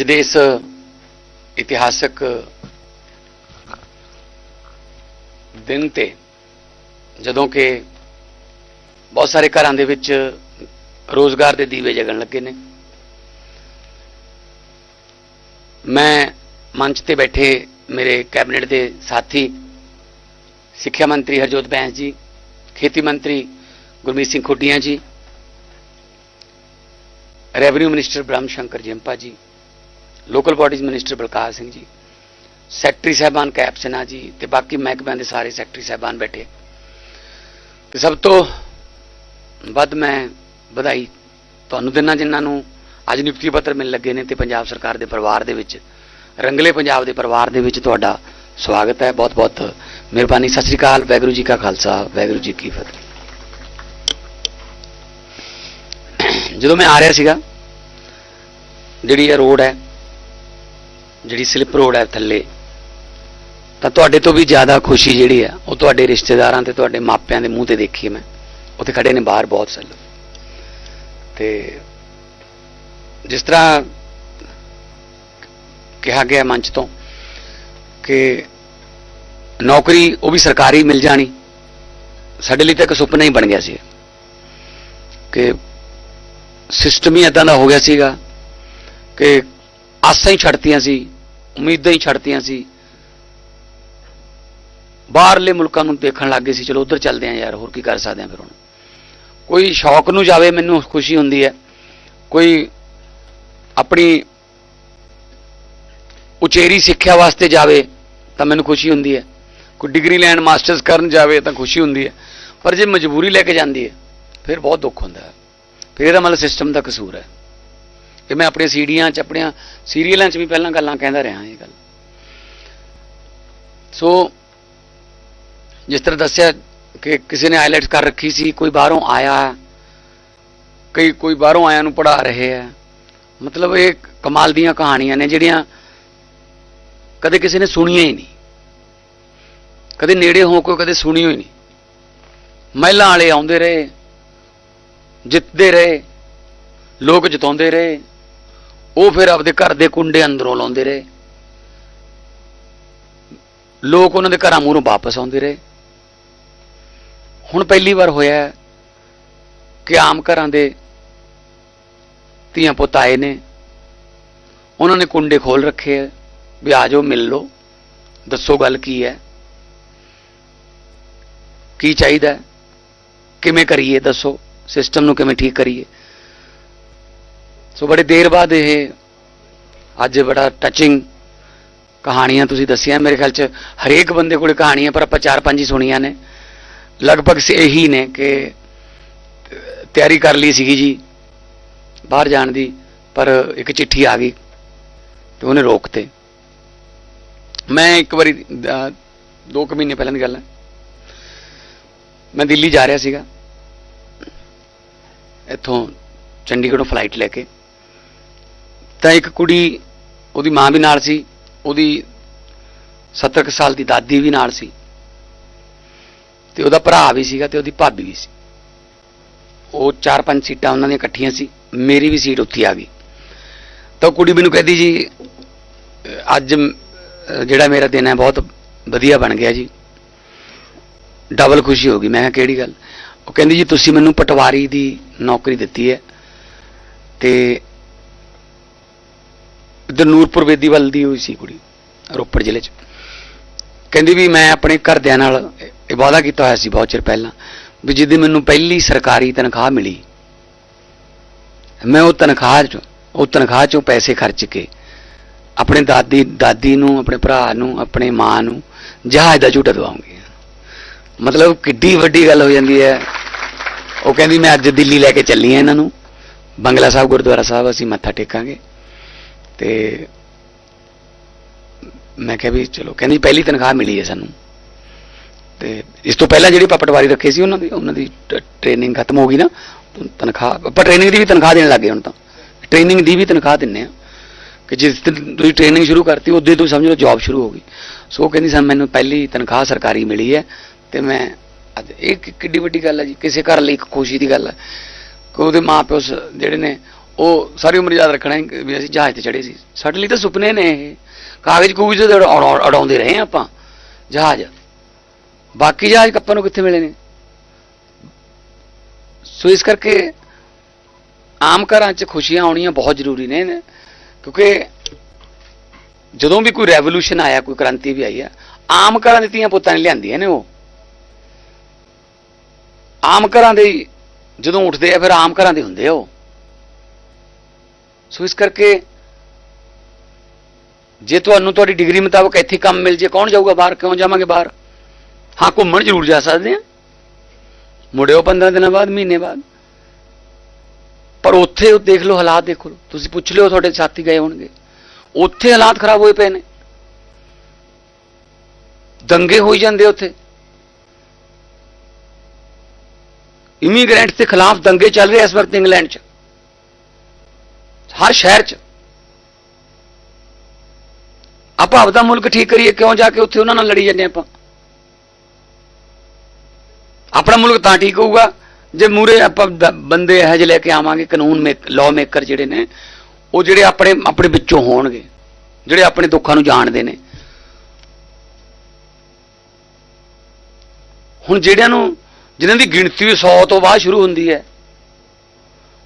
ਅੱਜ ਦੇ ਇਸ ਇਤਿਹਾਸਕ ਦਿਨ ਤੇ ਜਦੋਂ ਕਿ ਬਹੁਤ ਸਾਰੇ ਘਰਾਂ ਦੇ ਵਿੱਚ ਰੋਜ਼ਗਾਰ ਦੇ ਦੀਵੇ ਜਗਣ ਲੱਗੇ ਨੇ ਮੈਂ ਮੰਚ ਤੇ ਬੈਠੇ ਮੇਰੇ ਕੈਬਨਿਟ ਦੇ ਸਾਥੀ ਸਿੱਖਿਆ ਮੰਤਰੀ ਹਰਜੋਤ ਬੈਂਸ ਜੀ ਖੇਤੀ ਮੰਤਰੀ ਗੁਰਮੀਤ ਸਿੰਘ ਖੁੱਡੀਆਂ ਜੀ revenue minister Braham Shankar Jimpa ji local bodies minister Balkar Singh ji, secretary ਸਾਹਿਬਾਨ ਕੈਪ ਸਿਨਹਾ ਜੀ ਤੇ ਬਾਕੀ ਮਹਿਕਮਿਆਂ ਦੇ ਸਾਰੇ ਸੈਕਟਰੀ ਸਾਹਿਬਾਨ ਬੈਠੇ। ਤੇ ਸਭ ਤੋਂ ਵੱਧ ਮੈਂ ਵਧਾਈ ਤੁਹਾਨੂੰ ਦਿਨਾਂ ਜਿਨ੍ਹਾਂ ਨੂੰ ਅੱਜ ਨਿਯੁਕਤੀ ਪੱਤਰ ਮਿਲਣ ਲੱਗੇ ਨੇ ਤੇ ਪੰਜਾਬ ਸਰਕਾਰ ਦੇ ਪਰਿਵਾਰ ਦੇ ਵਿੱਚ, ਰੰਗਲੇ ਪੰਜਾਬ ਦੇ ਪਰਿਵਾਰ ਦੇ ਵਿੱਚ ਤੁਹਾਡਾ ਸਵਾਗਤ ਹੈ। ਬਹੁਤ ਬਹੁਤ ਮਿਹਰਬਾਨੀ। ਸਤਿ ਸ੍ਰੀ ਅਕਾਲ। ਵਾਹਿਗੁਰੂ ਜੀ ਕਾ ਖਾਲਸਾ। ਵਾਹਿਗੁਰੂ ਜੀ ਕੀ ਫਤਿਹ। ਜਦੋਂ ਮੈਂ ਆ ਰਿਹਾ ਸੀਗਾ, ਜਿਹੜੀ ਇਹ ਰੋਡ ਹੈ ਜਿਹੜੀ ਸਲਿੱਪ ਰੋਡ ਹੈ ਥੱਲੇ, ਤਾਂ ਤੁਹਾਡੇ ਤੋਂ ਵੀ ਜ਼ਿਆਦਾ ਖੁਸ਼ੀ ਜਿਹੜੀ ਹੈ, ਉਹ ਤੁਹਾਡੇ ਰਿਸ਼ਤੇਦਾਰਾਂ ਤੇ, ਤੁਹਾਡੇ ਮਾਪਿਆਂ ਦੇ ਮੂੰਹ ਤੇ ਦੇਖੀ ਮੈਂ ਉੱਥੇ ਖੜੇ ਨੇ ਬਾਹਰ ਬਹੁਤ ਸਾਰੇ ਲੋਕ। ਤੇ ਜਿਸ ਤਰ੍ਹਾਂ ਕਿਹਾ ਗਿਆ ਮੰਚ ਤੋਂ ਕਿ ਨੌਕਰੀ ਉਹ ਵੀ ਸਰਕਾਰੀ ਮਿਲ ਜਾਣੀ, ਸਾਡੇ ਲਈ ਤਾਂ ਇੱਕ ਸੁਪਨਾ ਹੀ ਬਣ ਗਿਆ ਸੀ ਕਿ ਸਿਸਟਮ ਹੀ ਇਦਾਂ ਦਾ ਹੋ ਗਿਆ ਸੀਗਾ ਕਿ ਆਸਾਂ ਹੀ ਛੱਡਤੀਆਂ ਸੀ, ਉਮੀਦਾਂ ਹੀ ਛੱਡਤੀਆਂ ਸੀ। ਬਾਹਰਲੇ ਮੁਲਕਾਂ ਨੂੰ ਦੇਖਣ ਲੱਗ ਗਏ ਸੀ, ਚਲੋ ਉਧਰ ਚੱਲਦੇ ਆਂ ਯਾਰ, ਹੋਰ ਕੀ ਕਰ ਸਕਦੇ ਆਂ ਫਿਰ ਹੁਣ। ਕੋਈ ਸ਼ੌਕ ਨੂੰ ਜਾਵੇ, ਮੈਨੂੰ ਖੁਸ਼ੀ ਹੁੰਦੀ ਹੈ। ਕੋਈ ਆਪਣੀ ਉਚੇਰੀ ਸਿੱਖਿਆ ਵਾਸਤੇ ਜਾਵੇ, ਤਾਂ ਮੈਨੂੰ ਖੁਸ਼ੀ ਹੁੰਦੀ ਹੈ। ਕੋਈ ਡਿਗਰੀ ਲੈਣ ਮਾਸਟਰਸ ਕਰਨ ਜਾਵੇ, ਤਾਂ ਖੁਸ਼ੀ ਹੁੰਦੀ ਹੈ। ਪਰ ਜੇ ਮਜਬੂਰੀ ਲੈ ਕੇ ਜਾਂਦੀ ਹੈ, ਫਿਰ ਬਹੁਤ ਦੁੱਖ ਹੁੰਦਾ ਹੈ। ਫਿਰ ਇਹਦਾ ਮਤਲਬ ਸਿਸਟਮ ਦਾ ਕਸੂਰ ਹੈ। ਕਿ ਮੈਂ ਆਪਣੀਆਂ ਸੀਡੀਆਂ 'ਚ, ਆਪਣੀਆਂ ਸੀਰੀਅਲਾਂ 'ਚ ਵੀ ਪਹਿਲਾਂ ਗੱਲਾਂ ਕਹਿੰਦਾ ਰਿਹਾ ਇਹ ਗੱਲ। ਸੋ ਜਿਸ ਤਰ੍ਹਾਂ ਦੱਸਿਆ ਕਿ ਕਿਸੇ ਨੇ ਆਈਲੈਟਸ ਕਰ ਰੱਖੀ ਸੀ, ਕੋਈ ਬਾਹਰੋਂ ਆਇਆ, ਕਈ ਕੋਈ ਬਾਹਰੋਂ ਆਇਆਂ ਨੂੰ ਪੜਾ ਰਹੇ ਹੈ ਮਤਲਬ ਇਹ ਕਮਾਲ ਦੀਆਂ ਕਹਾਣੀਆਂ ਨੇ ਜਿਹੜੀਆਂ ਕਦੇ ਕਿਸੇ ਨੇ ਸੁਣੀਆਂ ਹੀ ਨਹੀਂ। ਕਦੇ ਨੇੜੇ ਹੋ ਕੇ ਕਦੇ ਸੁਣੀ ਹੋਈ ਨਹੀਂ। ਮਹਿਲਾਂ ਵਾਲੇ ਆਉਂਦੇ ਰਹੇ, ਜਿੱਤਦੇ ਰਹੇ, ਲੋਕ ਜਿਤਾਉਂਦੇ ਰਹੇ ਉਹ ਫਿਰ ਆਪਦੇ ਘਰ ਦੇ ਕੁੰਡੇ ਅੰਦਰੋਂ ਲਾਉਂਦੇ ਰਹੇ। ਲੋਕ ਉਹਨਾਂ ਦੇ ਘਰਾਂ ਮੂਹਰੋਂ ਵਾਪਸ ਆਉਂਦੇ ਰਹੇ। ਹੁਣ ਪਹਿਲੀ ਵਾਰ ਹੋਇਆ ਕਿ ਆਮ ਘਰਾਂ ਦੇ ਧੀਆਂ ਪੁੱਤ ਆਏ ਨੇ। ਉਹਨਾਂ ਨੇ ਕੁੰਡੇ ਖੋਲ ਰੱਖੇ ਹੈ ਵੀ ਆ ਜਾਓ, ਮਿਲ ਲਓ। ਦੱਸੋ ਗੱਲ ਕੀ ਹੈ? ਕੀ ਚਾਹੀਦਾ ਕਿਵੇਂ ਕਰੀਏ? ਦੱਸੋ। ਸਿਸਟਮ ਨੂੰ ਕਿਵੇਂ ਠੀਕ ਕਰੀਏ? ਸੋ ਬੜੇ ਦੇਰ ਬਾਅਦ ਇਹ ਅੱਜ ਬੜਾ ਟੱਚਿੰਗ ਕਹਾਣੀਆਂ ਤੁਸੀਂ ਦੱਸੀਆਂ। ਮੇਰੇ ਖਿਆਲ ਚ ਹਰੇਕ ਬੰਦੇ ਕੋਲੇ ਕਹਾਣੀਆਂ ਪਰ ਆਪਾਂ ਚਾਰ ਪੰਜ ਹੀ ਸੁਣੀਆਂ ਨੇ। ਲਗਭਗ ਇਹੀ ਨੇ ਕਿ ਤਿਆਰੀ ਕਰ ਲਈ ਸੀਗੀ ਜੀ ਬਾਹਰ ਜਾਣ ਦੀ ਪਰ ਇੱਕ ਚਿੱਠੀ ਆ ਗਈ ਤੇ ਉਹਨੇ ਰੋਕਤੇ। ਮੈਂ ਇੱਕ ਵਾਰੀ ਅਹ, ਦੋ ਕੁ ਮਹੀਨੇ ਪਹਿਲਾਂ ਦੀ ਗੱਲ ਹੈ। ਮੈਂ ਦਿੱਲੀ ਜਾ ਰਿਹਾ ਸੀਗਾ। ਇੱਥੋਂ ਚੰਡੀਗੜ੍ਹੋਂ ਫਲਾਈਟ ਲੈ ਕੇ। ਤਾਂ ਇੱਕ ਕੁੜੀ ਉਹਦੀ ਮਾਂ ਵੀ ਨਾਲ ਸੀ, ਉਹਦੀ 70 ਕੁ ਸਾਲ ਦੀ ਦਾਦੀ ਵੀ ਨਾਲ ਸੀ। ਤੇ ਉਹਦਾ ਭਰਾ ਵੀ ਸੀਗਾ ਤੇ ਉਹਦੀ ਭਾਬੀ ਵੀ ਸੀ। ਉਹ ਚਾਰ ਪੰਜ ਸੀਟਾਂ ਉਹਨਾਂ ਦੀਆਂ ਇਕੱਠੀਆਂ ਸੀ, ਮੇਰੀ ਵੀ ਸੀਟ ਉੱਥੇ ਆ ਗਈ। ਤਾਂ ਉਹ ਕੁੜੀ ਮੈਨੂੰ ਕਹਿੰਦੀ ਜੀ, ਅੱਜ ਜਿਹੜਾ ਮੇਰਾ ਦਿਨ ਹੈ ਬਹੁਤ ਵਧੀਆ ਬਣ ਗਿਆ ਜੀ। ਡਬਲ ਖੁਸ਼ੀ ਹੋ ਗਈ। ਮੈਂ ਕਿਹਾ ਕਿਹੜੀ ਗੱਲ? ਉਹ ਕਹਿੰਦੀ ਜੀ, ਤੁਸੀਂ ਮੈਨੂੰ ਪਟਵਾਰੀ ਦੀ ਨੌਕਰੀ ਦਿੱਤੀ ਹੈ ਤੇ ਇੱਧਰ ਨੂਰਪੁਰ ਵੇਦੀ ਵੱਲ ਦੀ ਹੋਈ ਸੀ ਕੁੜੀ, ਰੋਪੜ ਜ਼ਿਲ੍ਹੇ 'ਚ। ਕਹਿੰਦੀ ਵੀ ਮੈਂ ਆਪਣੇ ਘਰਦਿਆਂ ਨਾਲ ਇਹ ਵਾਅਦਾ ਕੀਤਾ ਹੋਇਆ ਸੀ ਬਹੁਤ ਚਿਰ ਪਹਿਲਾਂ ਵੀ ਜਿੱਦੀ ਮੈਨੂੰ ਪਹਿਲੀ ਸਰਕਾਰੀ ਤਨਖਾਹ ਮਿਲੀ, ਮੈਂ ਉਹ ਤਨਖਾਹ 'ਚੋਂ, ਉਹ ਤਨਖਾਹ 'ਚੋਂ ਪੈਸੇ ਖਰਚ ਕੇ ਆਪਣੇ ਦਾਦੀ ਦਾਦੀ ਨੂੰ, ਆਪਣੇ ਭਰਾ ਨੂੰ, ਆਪਣੇ ਮਾਂ ਨੂੰ ਜਹਾਜ਼ ਦਾ ਝੂਟਾ ਦਵਾਉਂਗੀ। ਮਤਲਬ ਕਿੱਡੀ ਵੱਡੀ ਗੱਲ ਹੋ ਜਾਂਦੀ ਹੈ। ਉਹ ਕਹਿੰਦੀ ਮੈਂ ਅੱਜ ਦਿੱਲੀ ਲੈ ਕੇ ਚੱਲੀ ਆ ਇਹਨਾਂ ਨੂੰ। ਬੰਗਲਾ ਸਾਹਿਬ, ਗੁਰਦੁਆਰਾ ਸਾਹਿਬ ਅਸੀਂ ਮੱਥਾ ਟੇਕਾਂਗੇ। ਤੇ ਮੈਂ ਕਿਹਾ ਵੀ ਚਲੋ, ਕਹਿੰਦੀ ਪਹਿਲੀ ਤਨਖਾਹ ਮਿਲੀ ਹੈ ਸਾਨੂੰ। ਤੇ ਇਸ ਤੋਂ ਪਹਿਲਾਂ ਜਿਹੜੀ ਆਪਾਂ ਪਟਵਾਰੀ ਰੱਖੇ ਸੀ ਉਹਨਾਂ ਦੀ ਉਹਨਾਂ ਦੀ ਟ੍ਰੇਨਿੰਗ ਖਤਮ ਹੋ ਗਈ ਨਾ ਤਨਖਾਹ, ਆਪਾਂ ਟ੍ਰੇਨਿੰਗ ਦੀ ਵੀ ਤਨਖਾਹ ਦੇਣ ਲੱਗੇ ਹੁਣ ਤਾਂ। ਟ੍ਰੇਨਿੰਗ ਦੀ ਵੀ ਤਨਖਾਹ ਦਿੰਨੇ ਆ ਕਿ ਜਿਸ ਦਿਨ ਤੁਸੀਂ ਟ੍ਰੇਨਿੰਗ ਸ਼ੁਰੂ ਕਰਤੀ ਉਦੋਂ ਤੁਸੀਂ ਸਮਝ ਲਓ ਜੌਬ ਸ਼ੁਰੂ ਹੋ ਗਈ। ਸੋ ਉਹ ਕਹਿੰਦੀ ਸਨ ਮੈਨੂੰ ਪਹਿਲੀ ਤਨਖਾਹ ਸਰਕਾਰੀ ਮਿਲੀ ਹੈ ਤੇ ਮੈਂ ਅੱਜ, ਇਹ ਕਿੱਡੀ ਵੱਡੀ ਗੱਲ ਹੈ ਜੀ, ਕਿਸੇ ਘਰ ਲਈ ਇੱਕ ਖੁਸ਼ੀ ਦੀ ਗੱਲ ਹੈ। ਕਿ ਉਹਦੇ ਮਾਪਿਓ ਸ- ਜਿਹੜੇ ਨੇ ਉਹ ਸਾਰੀ ਉਮਰ ਯਾਦ ਰੱਖਣਾ ਹੈ ਵੀ ਅਸੀਂ ਜਹਾਜ਼ ਤੇ ਚੜੇ ਸੀ। ਸਾਡੇ ਲਈ ਤਾਂ ਸੁਪਨੇ ਨੇ ਇਹ। ਕਾਗਜ਼ ਕੂਗਜ਼ ਤੇ ਉਡਾਉਂਦੇ ਰਹੇ ਹਾਂ ਆਪਾਂ। ਜਹਾਜ਼। ਬਾਕੀ ਜਹਾਜ਼ ਆਪਾਂ ਨੂੰ ਕਿੱਥੇ ਮਿਲੇ ਨੇ? ਸੋ ਇਸ ਕਰਕੇ ਆਮ ਘਰਾਂ 'ਚ ਖੁਸ਼ੀਆਂ ਆਉਣੀਆਂ ਬਹੁਤ ਜ਼ਰੂਰੀ ਨੇ ਕਿਉਂਕਿ ਜਦੋਂ ਵੀ ਕੋਈ ਰੈਵੋਲੂਸ਼ਨ ਆਇਆ, ਕੋਈ ਕ੍ਰਾਂਤੀ ਵੀ ਆਈ ਆ, ਆਮ ਘਰਾਂ ਦੇ ਧੀਆਂ ਪੁੱਤਾਂ ਨੇ ਲਿਆਂਦੀਆਂ ਨੇ ਉਹ। ਆਮ ਘਰਾਂ ਦੇ ਜਦੋਂ ਉੱਠਦੇ ਆ, ਫਿਰ ਆਮ ਘਰਾਂ ਦੇ ਹੁੰਦੇ ਆ ਉਹ। ਸੋ ਇਸ ਕਰਕੇ ਜੇ ਤੁਹਾਨੂੰ ਤੁਹਾਡੀ ਡਿਗਰੀ ਮੁਤਾਬਕ ਇੱਥੇ ਕੰਮ ਮਿਲ ਜੇ, ਕੌਣ ਜਾਊਗਾ ਬਾਹਰ? ਕਿਉਂ ਜਾਵਾਂਗੇ ਬਾਹਰ? ਹਾਂ, ਘੁੰਮਣ ਜ਼ਰੂਰ ਜਾ ਸਕਦੇ ਆ ਮੁੜਿਓ 15 ਦਿਨਾਂ ਬਾਅਦ, ਮਹੀਨੇ ਬਾਅਦ। ਪਰ ਉੱਥੇ ਉਹ ਦੇਖ ਲਓ ਹਾਲਾਤ, ਦੇਖੋ। ਲਓ। ਤੁਸੀਂ ਪੁੱਛ ਲਿਓ, ਤੁਹਾਡੇ ਸਾਥੀ ਗਏ ਹੋਣਗੇ। ਉੱਥੇ ਹਾਲਾਤ ਖਰਾਬ ਹੋਏ ਪਏ ਨੇ। ਦੰਗੇ ਹੋਈ ਜਾਂਦੇ ਉੱਥੇ। ਇਮੀਗ੍ਰੈਂਟਸ ਦੇ ਖਿਲਾਫ ਦੰਗੇ ਚੱਲ ਰਹੇ ਇਸ ਵਕਤ ਇੰਗਲੈਂਡ 'ਚ। ਹਰ ਸ਼ਹਿਰ 'ਚ। ਆਪਾਂ ਆਪਦਾ ਮੁਲਕ ਠੀਕ ਕਰੀਏ, ਕਿਉਂ ਜਾ ਕੇ ਉੱਥੇ ਉਹਨਾਂ ਨਾਲ ਲੜੀ ਜਾਂਦੇ ਆਪਾਂ? ਆਪਣਾ ਮੁਲਕ ਤਾਂ ਠੀਕ ਹੋਊਗਾ। ਜੇ ਮੂਰੇ ਆਪਾਂ ਬੰਦੇ ਇਹੋ ਜਿਹੇ ਲੈ ਕੇ ਆਵਾਂਗੇ, ਕਾਨੂੰਨ ਮੇਕ ਲਾਅ ਮੇਕਰ ਜਿਹੜੇ ਨੇ, ਉਹ ਜਿਹੜੇ ਆਪਣੇ ਆਪਣੇ ਵਿੱਚੋਂ ਹੋਣਗੇ, ਜਿਹੜੇ ਆਪਣੇ ਦੁੱਖਾਂ ਨੂੰ ਜਾਣਦੇ ਨੇ। ਹੁਣ ਜਿਹੜਿਆਂ ਨੂੰ, ਜਿਨ੍ਹਾਂ ਦੀ ਗਿਣਤੀ 100 ਤੋਂ ਬਾਅਦ ਸ਼ੁਰੂ ਹੁੰਦੀ ਹੈ,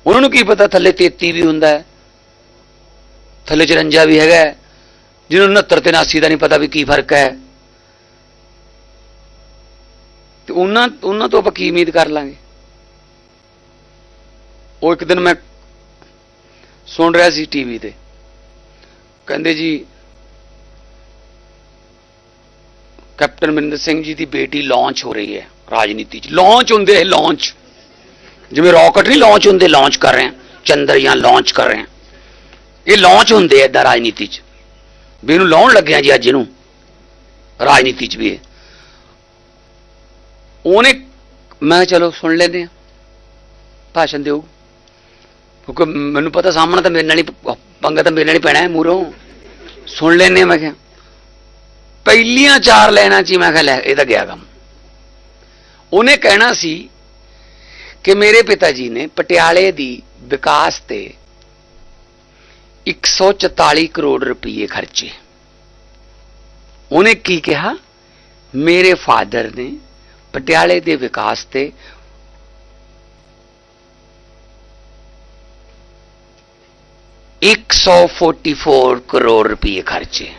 ਉਹਨਾਂ ਨੂੰ ਕੀ ਪਤਾ ਥੱਲੇ 33 ਵੀ ਹੁੰਦਾ ਹੈ। ਥੱਲੇ 54 ਵੀ ਹੈਗਾ ਜਿਹਨੂੰ 69 ਤੇ 79 ਦਾ ਨਹੀਂ ਪਤਾ ਵੀ ਕੀ ਫ਼ਰਕ ਹੈ। ਤੇ ਉਹਨਾਂ ਉਹਨਾਂ ਤੋਂ ਆਪਾਂ ਕੀ ਉਮੀਦ ਕਰ ਲਾਂਗੇ? ਉਹ ਇੱਕ ਦਿਨ ਮੈਂ ਸੁਣ ਰਿਹਾ ਸੀ ਟੀਵੀ ਤੇ। ਕਹਿੰਦੇ ਜੀ, ਕੈਪਟਨ ਮਨਿੰਦਰ ਸਿੰਘ ਜੀ ਦੀ ਬੇਟੀ ਲਾਂਚ ਹੋ ਰਹੀ ਹੈ, ਰਾਜਨੀਤੀ 'ਚ। ਲਾਂਚ ਹੁੰਦੇ ਹੈ ਲਾਂਚ ਜਿਵੇਂ ਰਾਕਟ ਨਹੀਂ ਲਾਂਚ ਹੁੰਦੇ ਲਾਂਚ ਕਰ ਰਹੇ ਹਾਂ। ਚੰਦਰਯਾਨ ਲਾਂਚ ਕਰ ਰਹੇ ਹਾਂ। ਇਹ ਲਾਂਚ ਹੁੰਦੇ ਐ ਇਦਾਂ ਰਾਜਨੀਤੀ 'ਚ। ਵੀ ਇਹਨੂੰ ਲਾਉਣ ਲੱਗਿਆ ਜੀ ਅੱਜ ਇਹਨੂੰ, ਰਾਜਨੀਤੀ 'ਚ ਵੀ ਇਹ। ਉਹਨੇ, ਮੈਂ ਚਲੋ ਸੁਣ ਲੈਂਦੇ ਆ ਭਾਸ਼ਣ ਦਿਓ। ਕਿਉਂਕਿ ਮੈਨੂੰ ਪਤਾ ਸਾਹਮਣਾ ਤਾਂ ਮੇਰੇ ਨਾਲ ਹੀ ਪ- ਪੰਗਾ ਤਾਂ ਮੇਰੇ ਨਾਲ ਹੀ ਪੈਣਾ ਹੈ ਮੂਰੋਂ। ਸੁਣ ਲੈਂਦੇ ਆ ਮੈਂ ਕਿਹਾ। ਪਹਿਲੀਆਂ ਚਾਰ ਲੈਣਾ ਚ ਹੀ ਮੈਂ ਕਿਹਾ ਲੈ, ਇਹ ਤਾਂ ਗਿਆ ਕੰਮ। ਉਹਨੇ ਕਹਿਣਾ ਸੀ ਕਿ ਮੇਰੇ ਪਿਤਾ ਜੀ ਨੇ ਪਟਿਆਲੇ ਦੀ ਵਿਕਾਸ ਤੇ 144 ਕਰੋੜ ਰੁਪਏ ਖਰਚੇ। ਉਹਨੇ ਕੀ ਕਿਹਾ? ਮੇਰੇ ਫਾਦਰ ਨੇ ਪਟਿਆਲੇ ਦੇ ਵਿਕਾਸ ਤੇ ਇੱਕ ਸੌ 144 ਕਰੋੜ ਰੁਪਏ ਖਰਚੇ।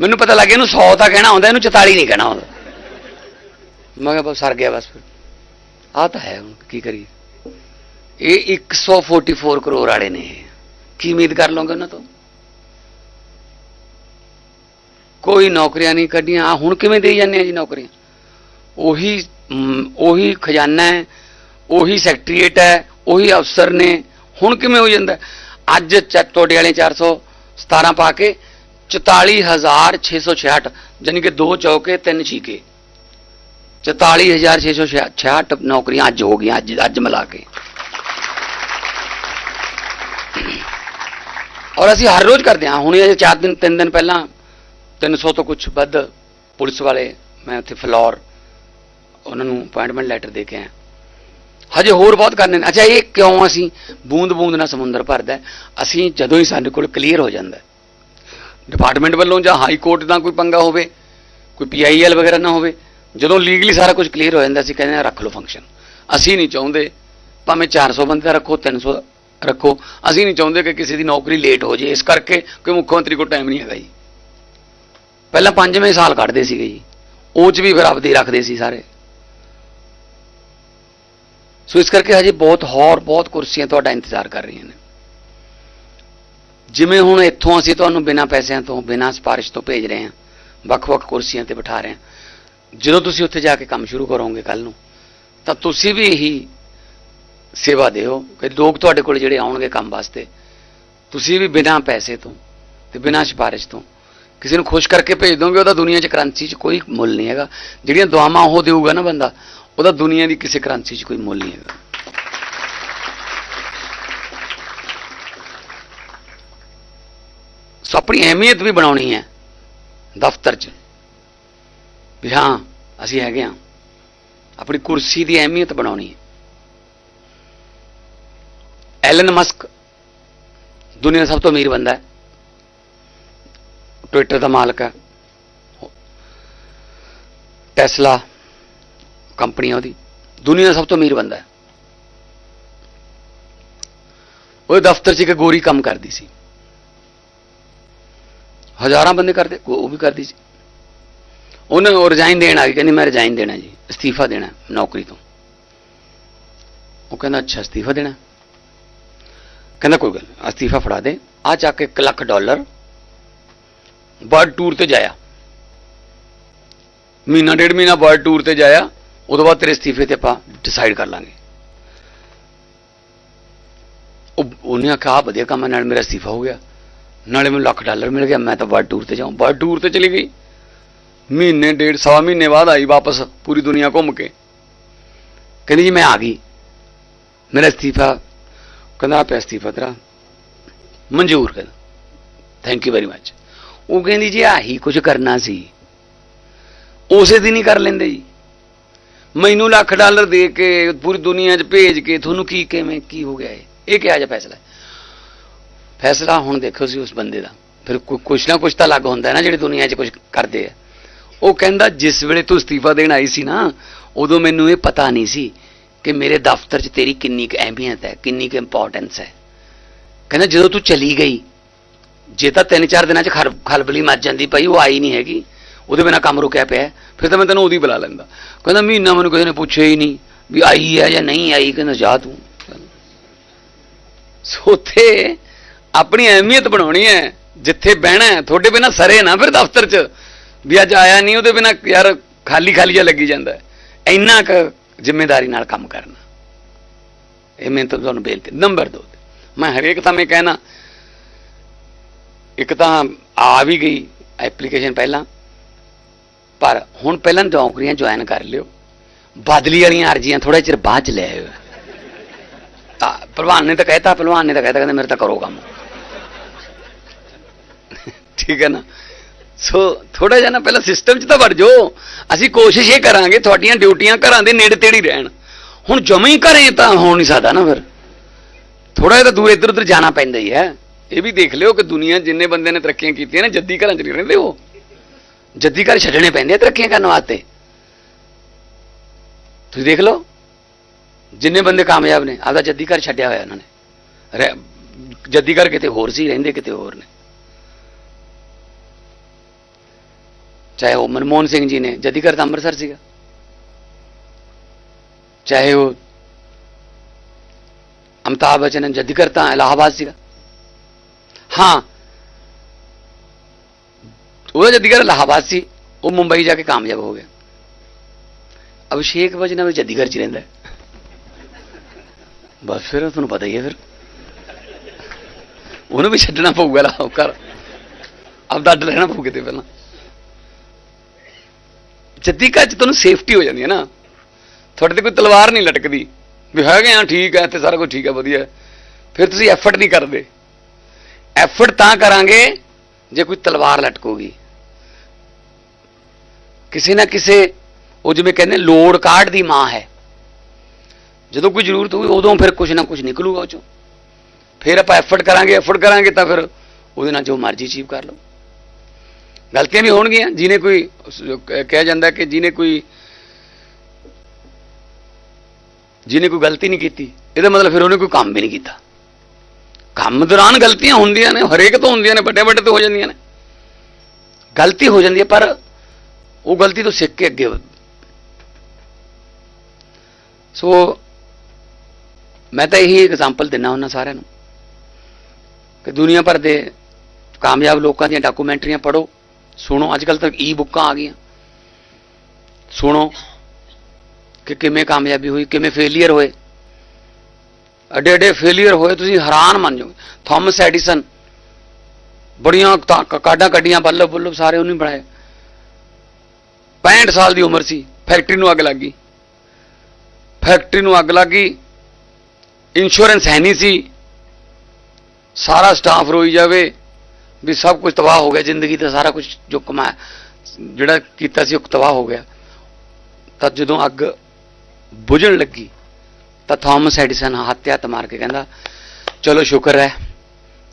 ਮੈਨੂੰ ਪਤਾ ਲੱਗਿਆ ਇਹਨੂੰ 100 ਤਾਂ ਕਹਿਣਾ ਹੁੰਦਾ ਇਹਨੂੰ 44 ਨਹੀਂ ਕਹਿਣਾ ਹੁੰਦਾ ਮੈਂ ਕਿਹਾ ਬਸ ਸਰ ਗਿਆ ਬਸ ਫਿਰ। ਆ ਤਾਂ ਹੈ ਹੁਣ, ਕੀ ਕਰੀਏ। ਇਹ 144 ਕਰੋੜ ਵਾਲੇ ਨੇ ਇਹ। ਕੀ ਉਮੀਦ ਕਰ ਲਓਗੇ ਉਹਨਾਂ ਤੋਂ? ਕੋਈ ਨੌਕਰੀਆਂ ਨਹੀਂ ਕੱਢੀਆਂ। ਆਹ ਹੁਣ ਕਿਵੇਂ ਦੇਈ ਜਾਂਦੇ ਆ ਜੀ ਨੌਕਰੀਆਂ? ਉਹੀ ਉਹੀ ਖਜ਼ਾਨਾ ਹੈ, ਉਹੀ ਸੈਕਟਰੀਏਟ ਹੈ, ਉਹੀ ਅਫਸਰ ਨੇ। ਹੁਣ ਕਿਵੇਂ ਹੋ ਜਾਂਦਾ? ਅੱਜ ਚ- ਤੁਹਾਡੇ ਵਾਲੇ 417 ਪਾ ਕੇ 44666 ਜਾਨੀ ਕਿ ਦੋ ਚੌਕੇ, ਤਿੰਨ ਛੀਕੇ। 44666 ਨੌਕਰੀਆਂ ਅੱਜ ਹੋ ਗਈਆਂ, ਅੱਜ ਅੱਜ ਮਿਲਾ ਕੇ। ਔਰ ਅਸੀਂ ਹਰ ਰੋਜ਼ ਕਰਦੇ ਹਾਂ। ਹੁਣੇ ਅਜੇ ਚਾਰ ਦਿਨ, ਤਿੰਨ ਦਿਨ ਪਹਿਲਾਂ 300 ਤੋਂ ਕੁਝ ਵੱਧ ਪੁਲਿਸ ਵਾਲੇ ਮੈਂ ਉੱਥੇ ਫਲੋਰ ਉਹਨਾਂ ਨੂੰ ਅਪਾਇੰਟਮੈਂਟ ਲੈਟਰ ਦੇ ਕੇ ਆਇਆ। ਹਜੇ ਹੋਰ ਬਹੁਤ ਕਰਨੇ ਨੇ। ਅੱਛਾ, ਇਹ ਕਿਉਂ ਅਸੀਂ ਬੂੰਦ ਬੂੰਦ ਨਾਲ ਸਮੁੰਦਰ ਭਰਦਾ ਅਸੀਂ ਜਦੋਂ ਹੀ ਸਾਡੇ ਕੋਲ ਕਲੀਅਰ ਹੋ ਜਾਂਦਾ ਡਿਪਾਰਟਮੈਂਟ ਵੱਲੋਂ ਜਾਂ ਹਾਈ ਕੋਰਟ ਦਾ ਕੋਈ ਪੰਗਾ ਹੋਵੇ, ਕੋਈ ਪੀਆਈਐਲ ਵਗੈਰਾ ਨਾ ਹੋਵੇ, ਜਦੋਂ ਲੀਗਲੀ ਸਾਰਾ ਕੁਝ ਕਲੀਅਰ ਹੋ ਜਾਂਦਾ, ਅਸੀਂ ਕਹਿੰਦੇ ਹਾਂ, ਰੱਖ ਲਓ ਫੰਕਸ਼ਨ ਅਸੀਂ ਨਹੀਂ ਚਾਹੁੰਦੇ, ਭਾਵੇਂ 400 ਬੰਦੇ ਦਾ ਰੱਖੋ 300 ਰੱਖੋ। ਅਸੀਂ ਨਹੀਂ ਚਾਹੁੰਦੇ ਕਿ ਕਿਸੇ ਦੀ ਨੌਕਰੀ ਲੇਟ ਹੋ ਜੇ। ਇਸ ਕਰਕੇ ਕਿ ਮੁੱਖ ਮੰਤਰੀ ਕੋਲ ਟਾਈਮ ਨਹੀਂ ਹੈਗਾ ਜੀ। ਪਹਿਲਾਂ ਪੰਜਵੇਂ ਸਾਲ ਕੱਢਦੇ ਸੀਗੇ ਜੀ। ਉਹ ਚ ਵੀ ਫਿਰ ਆਪਦੇ ਰੱਖਦੇ ਸੀ ਸਾਰੇ। ਸੋ ਇਸ ਕਰਕੇ ਹਜੇ ਬਹੁਤ ਹੋਰ, ਬਹੁਤ ਕੁਰਸੀਆਂ ਤੁਹਾਡਾ ਇੰਤਜ਼ਾਰ ਕਰ ਰਹੀਆਂ ਨੇ। ਜਿਵੇਂ ਹੁਣ ਇੱਥੋਂ ਅਸੀਂ ਤੁਹਾਨੂੰ ਬਿਨਾਂ ਪੈਸਿਆਂ ਤੋਂ, ਬਿਨਾਂ ਸਿਫਾਰਿਸ਼ ਤੋਂ ਭੇਜ ਰਹੇ ਹਾਂ, ਵੱਖ-ਵੱਖ ਕੁਰਸੀਆਂ ਤੇ ਬਿਠਾ ਰਹੇ ਹਾਂ। ਜਦੋਂ ਤੁਸੀਂ ਉੱਥੇ ਜਾ ਕੇ ਕੰਮ ਸ਼ੁਰੂ ਕਰੋਗੇ ਕੱਲ ਨੂੰ, ਤਾਂ ਤੁਸੀਂ ਵੀ ਇਹੀ ਸੇਵਾ ਦਿਓ ਕਿ ਲੋਕ ਤੁਹਾਡੇ ਕੋਲ ਜਿਹੜੇ ਆਉਣਗੇ ਕੰਮ ਵਾਸਤੇ, ਤੁਸੀਂ ਵੀ ਬਿਨਾਂ ਪੈਸੇ ਤੋਂ ਤੇ ਬਿਨਾਂ ਸਿਫਾਰਿਸ਼ ਤੋਂ ਕਿਸੇ ਨੂੰ ਖੁਸ਼ ਕਰਕੇ ਭੇਜ ਦੋਗੇ, ਉਹਦਾ ਦੁਨੀਆ 'ਚ ਕਰੰਸੀ 'ਚ ਕੋਈ ਮੁੱਲ ਨਹੀਂ ਹੈਗਾ। ਜਿਹੜੀਆਂ ਦੁਆਵਾਂ ਉਹ ਦੇਊਗਾ ਨਾ ਬੰਦਾ, ਉਹਦਾ ਦੁਨੀਆ ਦੀ ਕਿਸੇ ਕਰੰਸੀ 'ਚ ਕੋਈ ਮੁੱਲ ਨਹੀਂ ਹੈਗਾ। ਸੋ ਆਪਣੀ ਅਹਿਮੀਅਤ ਵੀ ਬਣਾਉਣੀ ਹੈ ਦਫ਼ਤਰ 'ਚ ਵੀ ਹਾਂ, ਅਸੀਂ ਹੈਗੇ ਹਾਂ। ਆਪਣੀ ਕੁਰਸੀ ਦੀ ਅਹਿਮੀਅਤ ਬਣਾਉਣੀ ਹੈ। ਐਲਨ ਮਸਕ ਦੁਨੀਆ ਦਾ ਸਭ ਤੋਂ ਅਮੀਰ ਬੰਦਾ ਹੈ। ਟਵਿੱਟਰ ਦਾ ਮਾਲਕ ਹੈ। ਟੈਸਲਾ ਕੰਪਨੀ ਉਹਦੀ। ਦੁਨੀਆ ਦਾ ਸਭ ਤੋਂ ਅਮੀਰ ਬੰਦਾ ਹੈ। ਉਹ ਦਫ਼ਤਰ 'ਚ ਇੱਕ ਗੋਰੀ ਕੰਮ ਕਰਦੀ ਸੀ। ਹਜ਼ਾਰਾਂ ਬੰਦੇ ਕਰਦੇ, ਉਹ ਵੀ ਕਰਦੀ ਸੀ। ਉਹਨੇ ਉਹ ਰਿਜ਼ਾਈਨ ਦੇਣ ਆ ਗਈ, ਕਹਿੰਦੀ ਮੈਂ ਰਿਜ਼ਾਈਨ ਦੇਣਾ ਜੀ, ਅਸਤੀਫਾ ਦੇਣਾ ਨੌਕਰੀ ਤੋਂ। ਉਹ ਕਹਿੰਦਾ, ਅੱਛਾ, ਅਸਤੀਫਾ ਦੇਣਾ। ਕਹਿੰਦਾ ਕੋਈ ਗੱਲ ਨਹੀਂ, ਅਸਤੀਫਾ ਫੜਾ ਦੇ। ਆ ਚੱਕ ਕੇ 1 ਲੱਖ ਡਾਲਰ। ਵਰਲਡ ਟੂਰ ਤੇ ਜਾਇਆ। ਮਹੀਨਾ ਡੇਢ ਮਹੀਨਾ ਵਰਲਡ ਟੂਰ ਤੇ ਜਾਇਆ। ਉਦੋਂ ਬਾਅਦ ਤੇਰੇ ਅਸਤੀਫੇ ਤੇ ਆਪਾਂ ਡਿਸਾਈਡ ਕਰ ਲਾਂਗੇ। ਉਹ ਉਹਨੇ ਆਖਿਆ ਆਹ ਵਧੀਆ ਕੰਮ ਹੈ ਨਾਲ ਮੇਰਾ ਅਸਤੀਫਾ ਹੋ ਗਿਆ। ਨਾਲੇ ਮੈਨੂੰ ਲੱਖ ਡਾਲਰ ਮਿਲ ਗਿਆ ਮੈਂ ਤਾਂ ਵਰਲਡ ਟੂਰ ਤੇ ਜਾਉਂ ਵਰਲਡ ਟੂਰ ਤੇ ਚਲੀ ਗਈ। ਮਹੀਨੇ ਡੇਢ ਸਵਾ ਮਹੀਨੇ ਬਾਅਦ ਆਈ ਵਾਪਸ ਪੂਰੀ ਦੁਨੀਆ ਘੁੰਮ ਕੇ। ਕਹਿੰਦੀ ਜੀ ਮੈਂ ਆ ਗਈ। ਮੇਰਾ ਅਸਤੀਫਾ ਕਹਿੰਦਾ ਆਪੇ ਅਸਤੀਫਾ ਤੇਰਾ ਮਨਜ਼ੂਰ ਕਹਿੰਦਾ। ਥੈਂਕ ਯੂ ਵੈਰੀ ਮੱਚ ਉਹ ਕਹਿੰਦੀ ਜੀ, ਆਹੀ ਕੁਝ ਕਰਨਾ ਸੀ। ਉਸੇ ਦਿਨ ਹੀ ਕਰ ਲੈਂਦੇ ਜੀ। ਮੈਨੂੰ ਲੱਖ ਡਾਲਰ ਦੇ ਕੇ, ਪੂਰੀ ਦੁਨੀਆ 'ਚ ਭੇਜ ਕੇ, ਤੁਹਾਨੂੰ ਕੀ ਕਿਵੇਂ, ਕੀ ਹੋ ਗਿਆ ਇਹ? ਇਹ ਕਿਹਾ ਜਾ ਫੈਸਲਾ ਫੈਸਲਾ ਹੁਣ ਦੇਖੋ ਸੀ ਉਸ ਬੰਦੇ ਦਾ। ਫਿਰ ਕੁਛ ਨਾ ਕੁਛ ਤਾਂ ਲੱਗ ਹੁੰਦਾ ਨਾ, ਜਿਹੜੇ ਦੁਨੀਆ 'ਚ ਕੁਝ ਕਰਦੇ ਆ। ਉਹ ਕਹਿੰਦਾ, ਜਿਸ ਵੇਲੇ ਤੂੰ ਅਸਤੀਫਾ ਦੇਣ ਆਈ ਸੀ ਨਾ, ਉਦੋਂ ਮੈਨੂੰ ਇਹ ਪਤਾ ਨਹੀਂ ਸੀ ਕਿ ਮੇਰੇ ਦਫ਼ਤਰ 'ਚ ਤੇਰੀ ਕਿੰਨੀ ਕੁ ਅਹਿਮੀਅਤ ਹੈ, ਕਿੰਨੀ ਕੁ ਇੰਪੋਰਟੈਂਸ ਹੈ। ਕਹਿੰਦਾ, ਜਦੋਂ ਤੂੰ ਚਲੀ ਗਈ, ਜੇ ਤਾਂ ਤਿੰਨ ਚਾਰ ਦਿਨਾਂ 'ਚ ਖਰ- ਖਲਬਲੀ ਮੱਚ ਜਾਂਦੀ ਪਈ, ਉਹ ਆਈ ਨਹੀਂ ਹੈਗੀ, ਉਹਦੇ ਬਿਨਾ ਕੰਮ ਰੁਕਿਆ ਪਿਆ ਫਿਰ ਤਾਂ ਮੈਂ ਤੈਨੂੰ ਉਹਦੀ ਬੁਲਾ ਲੈਂਦਾ। ਕਹਿੰਦਾ, ਮਹੀਨਾ ਮੈਨੂੰ ਕਿਸੇ ਨੇ ਪੁੱਛਿਆ ਹੀ ਨਹੀਂ ਵੀ ਆਈ ਹੈ ਜਾਂ ਨਹੀਂ ਆਈ, ਕਹਿੰਦਾ, ਜਾ ਤੂੰ। ਸੋਥੇ ਆਪਣੀ ਅਹਿਮੀਅਤ ਬਣਾਉਣੀ ਹੈ, ਜਿੱਥੇ ਬਹਿਣਾ ਹੈ, ਤੁਹਾਡੇ ਬਿਨਾ ਸਰੇ ਨਾ ਫਿਰ ਦਫ਼ਤਰ 'ਚ, ਵੀ ਅੱਜ ਆਇਆ ਨਹੀਂ, ਉਹਦੇ ਬਿਨਾ ਯਾਰ ਖਾਲੀ ਖਾਲੀ ਜਿਹਾ ਲੱਗੀ ਜਾਂਦਾ ਇੰਨਾ ਕੁ ਜ਼ਿੰਮੇਵਾਰੀ ਨਾਲ ਕੰਮ ਕਰਨਾ। ਇਹ ਮੈਂ ਤੁਹਾਨੂੰ ਬੇਨਤੀ ਨੰਬਰ 2 ਮੈਂ ਹਰੇਕ ਤਾਂ ਮੈਂ ਕਹਿਣਾ, ਇੱਕ ਤਾਂ ਆ ਵੀ ਗਈ ਐਪਲੀਕੇਸ਼ਨ ਪਹਿਲਾਂ, ਪਰ ਹੁਣ ਪਹਿਲਾਂ ਨੌਕਰੀਆਂ ਜੁਆਇਨ ਕਰ ਲਿਓ। ਬਦਲੀ ਵਾਲੀਆਂ ਅਰਜ਼ੀਆਂ ਥੋੜੇ ਚਿਰ ਬਾਅਦ ਚ ਲੈ ਆਇਓ। ਤਾਂ ਭਲਵਾਨ ਨੇ ਤਾਂ ਕਹਿਤਾ, ਭਲਵਾਨ ਨੇ ਤਾਂ ਕਹਿਤਾ, ਕਹਿੰਦੇ ਮੇਰੇ ਤਾਂ ਕਰੋ ਕੰਮ। ਠੀਕ ਹੈ ਨਾ? ਸੋ ਥੋੜਾ ਜਿਹਾ ਨਾ ਪਹਿਲਾਂ ਸਿਸਟਮ 'ਚ ਤਾਂ ਵੜ ਜਾਓ। ਅਸੀਂ ਕੋਸ਼ਿਸ਼ ਇਹ ਕਰਾਂਗੇ ਤੁਹਾਡੀਆਂ ਡਿਊਟੀਆਂ ਘਰਾਂ ਦੇ ਨੇੜੇ ਤੇੜੇ ਹੀ ਰਹਿਣ। ਹੁਣ ਜਮੇ ਹੀ ਘਰੇ ਤਾਂ ਹੋ ਨਹੀਂ ਸਕਦਾ ਨਾ ਫਿਰ। ਥੋੜਾ ਜਿਹਾ ਤਾਂ ਦੂਰ ਇੱਧਰ ਉੱਧਰ ਜਾਣਾ ਪੈਂਦਾ ਹੀ ਹੈ। ਇਹ ਵੀ ਦੇਖ ਲਿਓ ਕਿ ਦੁਨੀਆ ਜਿੰਨੇ ਬੰਦੇ ਨੇ ਤਰੱਕੀਆਂ ਕੀਤੀਆਂ ਨੇ, ਜੱਦੀ ਘਰਾਂ 'ਚ ਨਹੀਂ ਰਹਿੰਦੇ ਉਹ। ਜੱਦੀ ਘਰ ਛੱਡਣੇ ਪੈਂਦੇ ਆ ਤਰੱਕੀਆਂ ਕਰਨ ਵਾਸਤੇ। ਤੁਸੀਂ ਦੇਖ ਲਓ, ਜਿੰਨੇ ਬੰਦੇ ਕਾਮਯਾਬ ਨੇ, ਆਪਦਾ ਜੱਦੀ ਘਰ ਛੱਡਿਆ ਹੋਇਆ ਉਹਨਾਂ ਨੇ। ਰਹਿ- ਜੱਦੀ ਘਰ ਕਿਤੇ ਹੋਰ ਸੀ, ਰਹਿੰਦੇ ਕਿਤੇ ਹੋਰ ਨੇ। ਚਾਹੇ ਉਹ ਮਨਮੋਹਨ ਸਿੰਘ ਜੀ ਨੇ ਜੱਦੀ ਘਰ ਤਾਂ ਅੰਮ੍ਰਿਤਸਰ ਸੀਗਾ। ਚਾਹੇ ਉਹ ਅਮਿਤਾਭ ਬੱਚਨ ਨੇ ਜੱਦੀ ਘਰ ਤਾਂ ਇਲਾਹਾਬਾਦ ਸੀਗਾ। ਹਾਂ ਉਹਦਾ ਜੱਦੀ ਇਲਾਹਾਬਾਦ ਸੀ, ਉਹ ਮੁੰਬਈ ਜਾ ਕੇ ਕਾਮਯਾਬ ਹੋ ਗਿਆ। ਅਭਿਸ਼ੇਕ ਬਚਨ ਵੀ ਜੱਦੀ ਚ ਰਹਿੰਦਾ ਬਸ ਫਿਰ ਤੁਹਾਨੂੰ ਪਤਾ ਹੀ ਹੈ ਫਿਰ। ਉਹਨੂੰ ਵੀ ਛੱਡਣਾ ਪਊਗਾ ਲਾ ਆਪਦਾ ਅੱਡ ਰਹਿਣਾ ਪਊ ਕਿਤੇ ਪਹਿਲਾਂ। ਜੱਦੀ ਘਰ ਚ ਤੁਹਾਨੂੰ ਸੇਫਟੀ ਹੋ ਜਾਂਦੀ ਹੈ ਨਾ। ਤੁਹਾਡੇ ਤੇ ਕੋਈ ਤਲਵਾਰ ਨਹੀਂ ਲਟਕਦੀ। ਵੀ ਹੈਗੇ ਆ, ਠੀਕ ਹੈ ਇੱਥੇ ਸਾਰਾ ਕੁਝ ਠੀਕ ਹੈ ਵਧੀਆ ਫਿਰ ਤੁਸੀਂ ਐਫਰਟ ਨਹੀਂ ਕਰਦੇ। ਐਫਰਟ ਤਾਂ ਕਰਾਂਗੇ ਜੇ ਕੋਈ ਤਲਵਾਰ ਲਟਕੂਗੀ। ਕਿਸੇ ਨਾ ਕਿਸੇ, ਉਹ ਜਿਵੇਂ ਕਹਿੰਦੇ ਲੋੜ ਕਾਰਡ ਦੀ ਮਾਂ ਹੈ। ਜਦੋਂ ਕੋਈ ਜ਼ਰੂਰਤ ਹੋਈ ਉਦੋਂ ਫਿਰ ਕੁਝ ਨਾ ਕੁਝ ਨਿਕਲੂਗਾ ਉਹ ਚੋਂ। ਫਿਰ ਆਪਾਂ ਐਫਰਟ ਕਰਾਂਗੇ ਐਫਰਟ ਕਰਾਂਗੇ ਤਾਂ ਫਿਰ ਉਹਦੇ ਨਾਲ ਜੋ ਮਰਜ਼ੀ ਅਚੀਵ ਕਰ ਲਓ। ਗਲਤੀਆਂ ਵੀ ਹੋਣਗੀਆਂ, ਜਿਹਨੇ ਕੋਈ ਕਿਹਾ ਜਾਂਦਾ ਕਿ ਜਿਹਨੇ ਕੋਈ ਜਿਹਨੇ ਕੋਈ ਗਲਤੀ ਨਹੀਂ ਕੀਤੀ, ਇਹਦਾ ਮਤਲਬ ਫਿਰ ਉਹਨੇ ਕੋਈ ਕੰਮ ਵੀ ਨਹੀਂ ਕੀਤਾ। ਕੰਮ ਦੌਰਾਨ ਗਲਤੀਆਂ ਹੁੰਦੀਆਂ ਨੇ, ਹਰੇਕ ਤੋਂ ਹੁੰਦੀਆਂ ਨੇ, ਵੱਡੇ ਵੱਡੇ ਤੋਂ ਹੋ ਜਾਂਦੀਆਂ ਨੇ। ਗਲਤੀ ਹੋ ਜਾਂਦੀ ਹੈ, ਪਰ ਉਹ ਗਲਤੀ ਤੋਂ ਸਿੱਖ ਕੇ ਅੱਗੇ ਸੋ ਮੈਂ ਤਾਂ ਇਹੀ ਐਗਜ਼ਾਮਪਲ ਦਿੰਨਾ ਹੁੰਦਾ ਸਾਰਿਆਂ ਨੂੰ ਕਿ ਦੁਨੀਆ ਭਰ ਦੇ ਕਾਮਯਾਬ ਲੋਕਾਂ ਦੀਆਂ ਡਾਕੂਮੈਂਟਰੀਆਂ ਪੜ੍ਹੋ ਸੁਣੋ ਅੱਜ ਕੱਲ ਤਾਂ ਈ ਬੁੱਕਾਂ ਆ ਗਈਆਂ। ਸੁਣੋ ਕਿ ਕਿਵੇਂ ਕਾਮਯਾਬੀ ਹੋਈ, ਕਿਵੇਂ ਫੇਲਿਅਰ ਹੋਏ। ਅੱਡੇ ਅੱਡੇ ਫੇਲਿਅਰ ਹੋਏ, ਤੁਸੀਂ ਹੈਰਾਨ ਮੰਨ ਜਾਓਗੇ ਥਾਮਸ ਐਡੀਸਨ ਬੜੀਆਂ ਤਾਂ ਕਾਢਾਂ ਕੱਢੀਆਂ, ਬੱਲਬ ਬੱਲਬ ਸਾਰੇ ਉਹਨੇ ਬਣਾਏ। 65 ਸਾਲ ਦੀ ਉਮਰ ਸੀ, ਫੈਕਟਰੀ ਨੂੰ ਅੱਗ ਲੱਗ। ਗਈ ਫੈਕਟਰੀ ਨੂੰ ਅੱਗ ਲੱਗ ਗਈ ਇੰਸ਼ੋਰੈਂਸ ਹੈ ਨਹੀਂ ਸੀ। ਸਾਰਾ ਸਟਾਫ ਰੋਈ ਜਾਵੇ ਵੀ ਸਭ ਕੁਝ ਤਬਾਹ ਹੋ ਗਿਆ, ਜ਼ਿੰਦਗੀ ਦਾ ਸਾਰਾ ਕੁਝ ਜੋ ਕਮਾਇਆ ਜਿਹੜਾ ਕੀਤਾ ਸੀ ਉਹ ਤਬਾਹ ਹੋ ਗਿਆ। ਤਾਂ ਜਦੋਂ ਅੱਗ ਬੁਝਣ ਲੱਗੀ, ਤਾਂ ਥਾਮਸ ਐਡੀਸਨ ਹੱਥ ਹੱਥ ਮਾਰ ਕੇ ਕਹਿੰਦਾ, ਚਲੋ ਸ਼ੁਕਰ ਹੈ,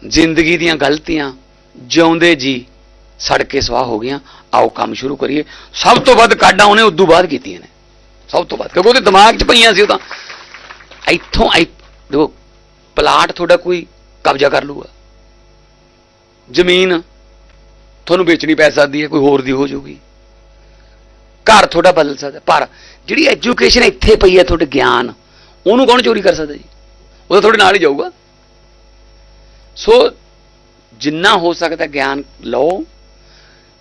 ਜ਼ਿੰਦਗੀ ਦੀਆਂ ਗਲਤੀਆਂ ਜਿਉਂਦੇ ਜੀ ਸੜ ਕੇ ਸਵਾਹ ਹੋ ਗਈਆਂ, ਆਓ ਕੰਮ ਸ਼ੁਰੂ ਕਰੀਏ। ਸਭ ਤੋਂ ਵੱਧ ਕਾਢਾਂ ਉਹਨੇ ਉਦੋਂ ਬਾਅਦ ਕੀਤੀਆਂ ਨੇ। ਸਭ ਤੋਂ ਵੱਧ, ਕਿਉਂਕਿ ਉਹਦੇ ਦਿਮਾਗ 'ਚ ਪਈਆਂ ਸੀ ਉਹ ਤਾਂ। ਇੱਥੋਂ ਇ ਦੇਖੋ, ਪਲਾਟ ਤੁਹਾਡਾ ਕੋਈ ਕਬਜ਼ਾ ਕਰ ਲੂਗਾ ਜ਼ਮੀਨ ਤੁਹਾਨੂੰ ਵੇਚਣੀ ਪੈ ਸਕਦੀ ਹੈ, ਕੋਈ ਹੋਰ ਦੀ ਹੋ ਜਾਊਗੀ। ਘਰ ਤੁਹਾਡਾ ਬਦਲ ਸਕਦਾ ਪਰ ਜਿਹੜੀ ਐਜੂਕੇਸ਼ਨ ਇੱਥੇ ਪਈ ਹੈ ਤੁਹਾਡੇ ਗਿਆਨ, ਉਹਨੂੰ ਕੌਣ ਚੋਰੀ ਕਰ ਸਕਦਾ ਜੀ? ਉਹ ਤਾਂ ਤੁਹਾਡੇ ਨਾਲ ਹੀ ਜਾਊਗਾ। ਸੋ ਜਿੰਨਾ ਹੋ ਸਕਦਾ ਗਿਆਨ ਲਓ,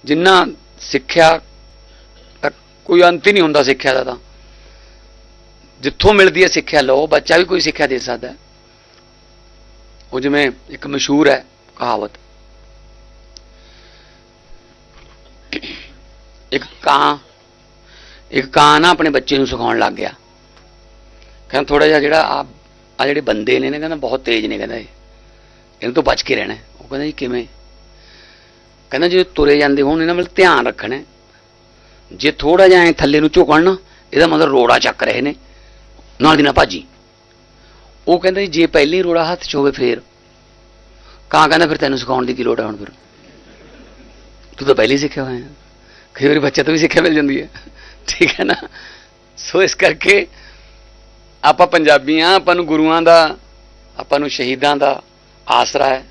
ਜਿੰਨਾ ਸਿੱਖਿਆ ਕੋਈ ਅੰਤ ਹੀ ਨਹੀਂ ਹੁੰਦਾ ਸਿੱਖਿਆ ਦਾ ਤਾਂ। ਜਿੱਥੋਂ ਮਿਲਦੀ ਹੈ ਸਿੱਖਿਆ ਲਓ, ਬੱਚਾ ਵੀ ਕੋਈ ਸਿੱਖਿਆ ਦੇ ਸਕਦਾ ਉਹ ਜਿਵੇਂ ਇੱਕ ਮਸ਼ਹੂਰ ਹੈ ਕਹਾਵਤ ਇੱਕ ਕਾਂ ਇੱਕ ਕਾਂ ਨਾ ਆਪਣੇ ਬੱਚੇ ਨੂੰ ਸਿਖਾਉਣ ਲੱਗ ਗਿਆ। ਕਹਿੰਦਾ ਥੋੜਾ ਜਿਹਾ ਜਿਹੜਾ ਆ ਆ ਜਿਹੜੇ ਬੰਦੇ ਨੇ ਨਾ, ਕਹਿੰਦਾ ਬਹੁਤ ਤੇਜ਼ ਨੇ, ਕਹਿੰਦਾ ਇਹ। ਇਹਨਾਂ ਤੋਂ ਬਚ ਕੇ ਰਹਿਣਾ ਉਹ ਕਹਿੰਦਾ ਜੀ ਕਿਵੇਂ? ਕਹਿੰਦਾ ਜੇ ਤੁਰੇ ਜਾਂਦੇ ਹੋਣ, ਇਹਨਾਂ ਵੱਲ ਧਿਆਨ ਰੱਖਣਾ ਜੇ ਥੋੜਾ ਜਿਹਾ ਐ ਥੱਲੇ ਨੂੰ ਝੁਕਣ ਨਾ, ਇਹਦਾ ਮਤਲਬ ਰੋੜਾ ਚੱਕ ਰਹੇ ਨੇ। ਨਾਲ ਦੀ ਨਾ ਭਾਜੀ ਉਹ ਕਹਿੰਦਾ ਜੀ, ਜੇ ਹੀ ਰੋੜਾ ਹੱਥ 'ਚ ਹੋਵੇ ਫੇਰ। ਕਾਂ ਕਹਿੰਦਾ, ਫਿਰ ਤੈਨੂੰ ਸਿਖਾਉਣ ਦੀ ਕੀ ਲੋੜ ਹੈ ਹੁਣ ਫਿਰ? ਤੂੰ ਤਾਂ ਪਹਿਲੇ ਸਿੱਖਿਆ ਹੋਇਆ ਹੈ ਕਈ ਵਾਰੀ ਬੱਚੇ ਤੋਂ ਵੀ ਸਿੱਖਿਆ ਮਿਲ ਜਾਂਦੀ ਹੈ ਠੀਕ ਹੈ ਨਾ ਸੋ ਇਸ ਕਰਕੇ ਆਪਾਂ ਪੰਜਾਬੀ ਹਾਂ ਆਪਾਂ ਨੂੰ ਗੁਰੂਆਂ ਦਾ ਆਪਾਂ ਨੂੰ ਸ਼ਹੀਦਾਂ ਦਾ ਆਸਰਾ ਹੈ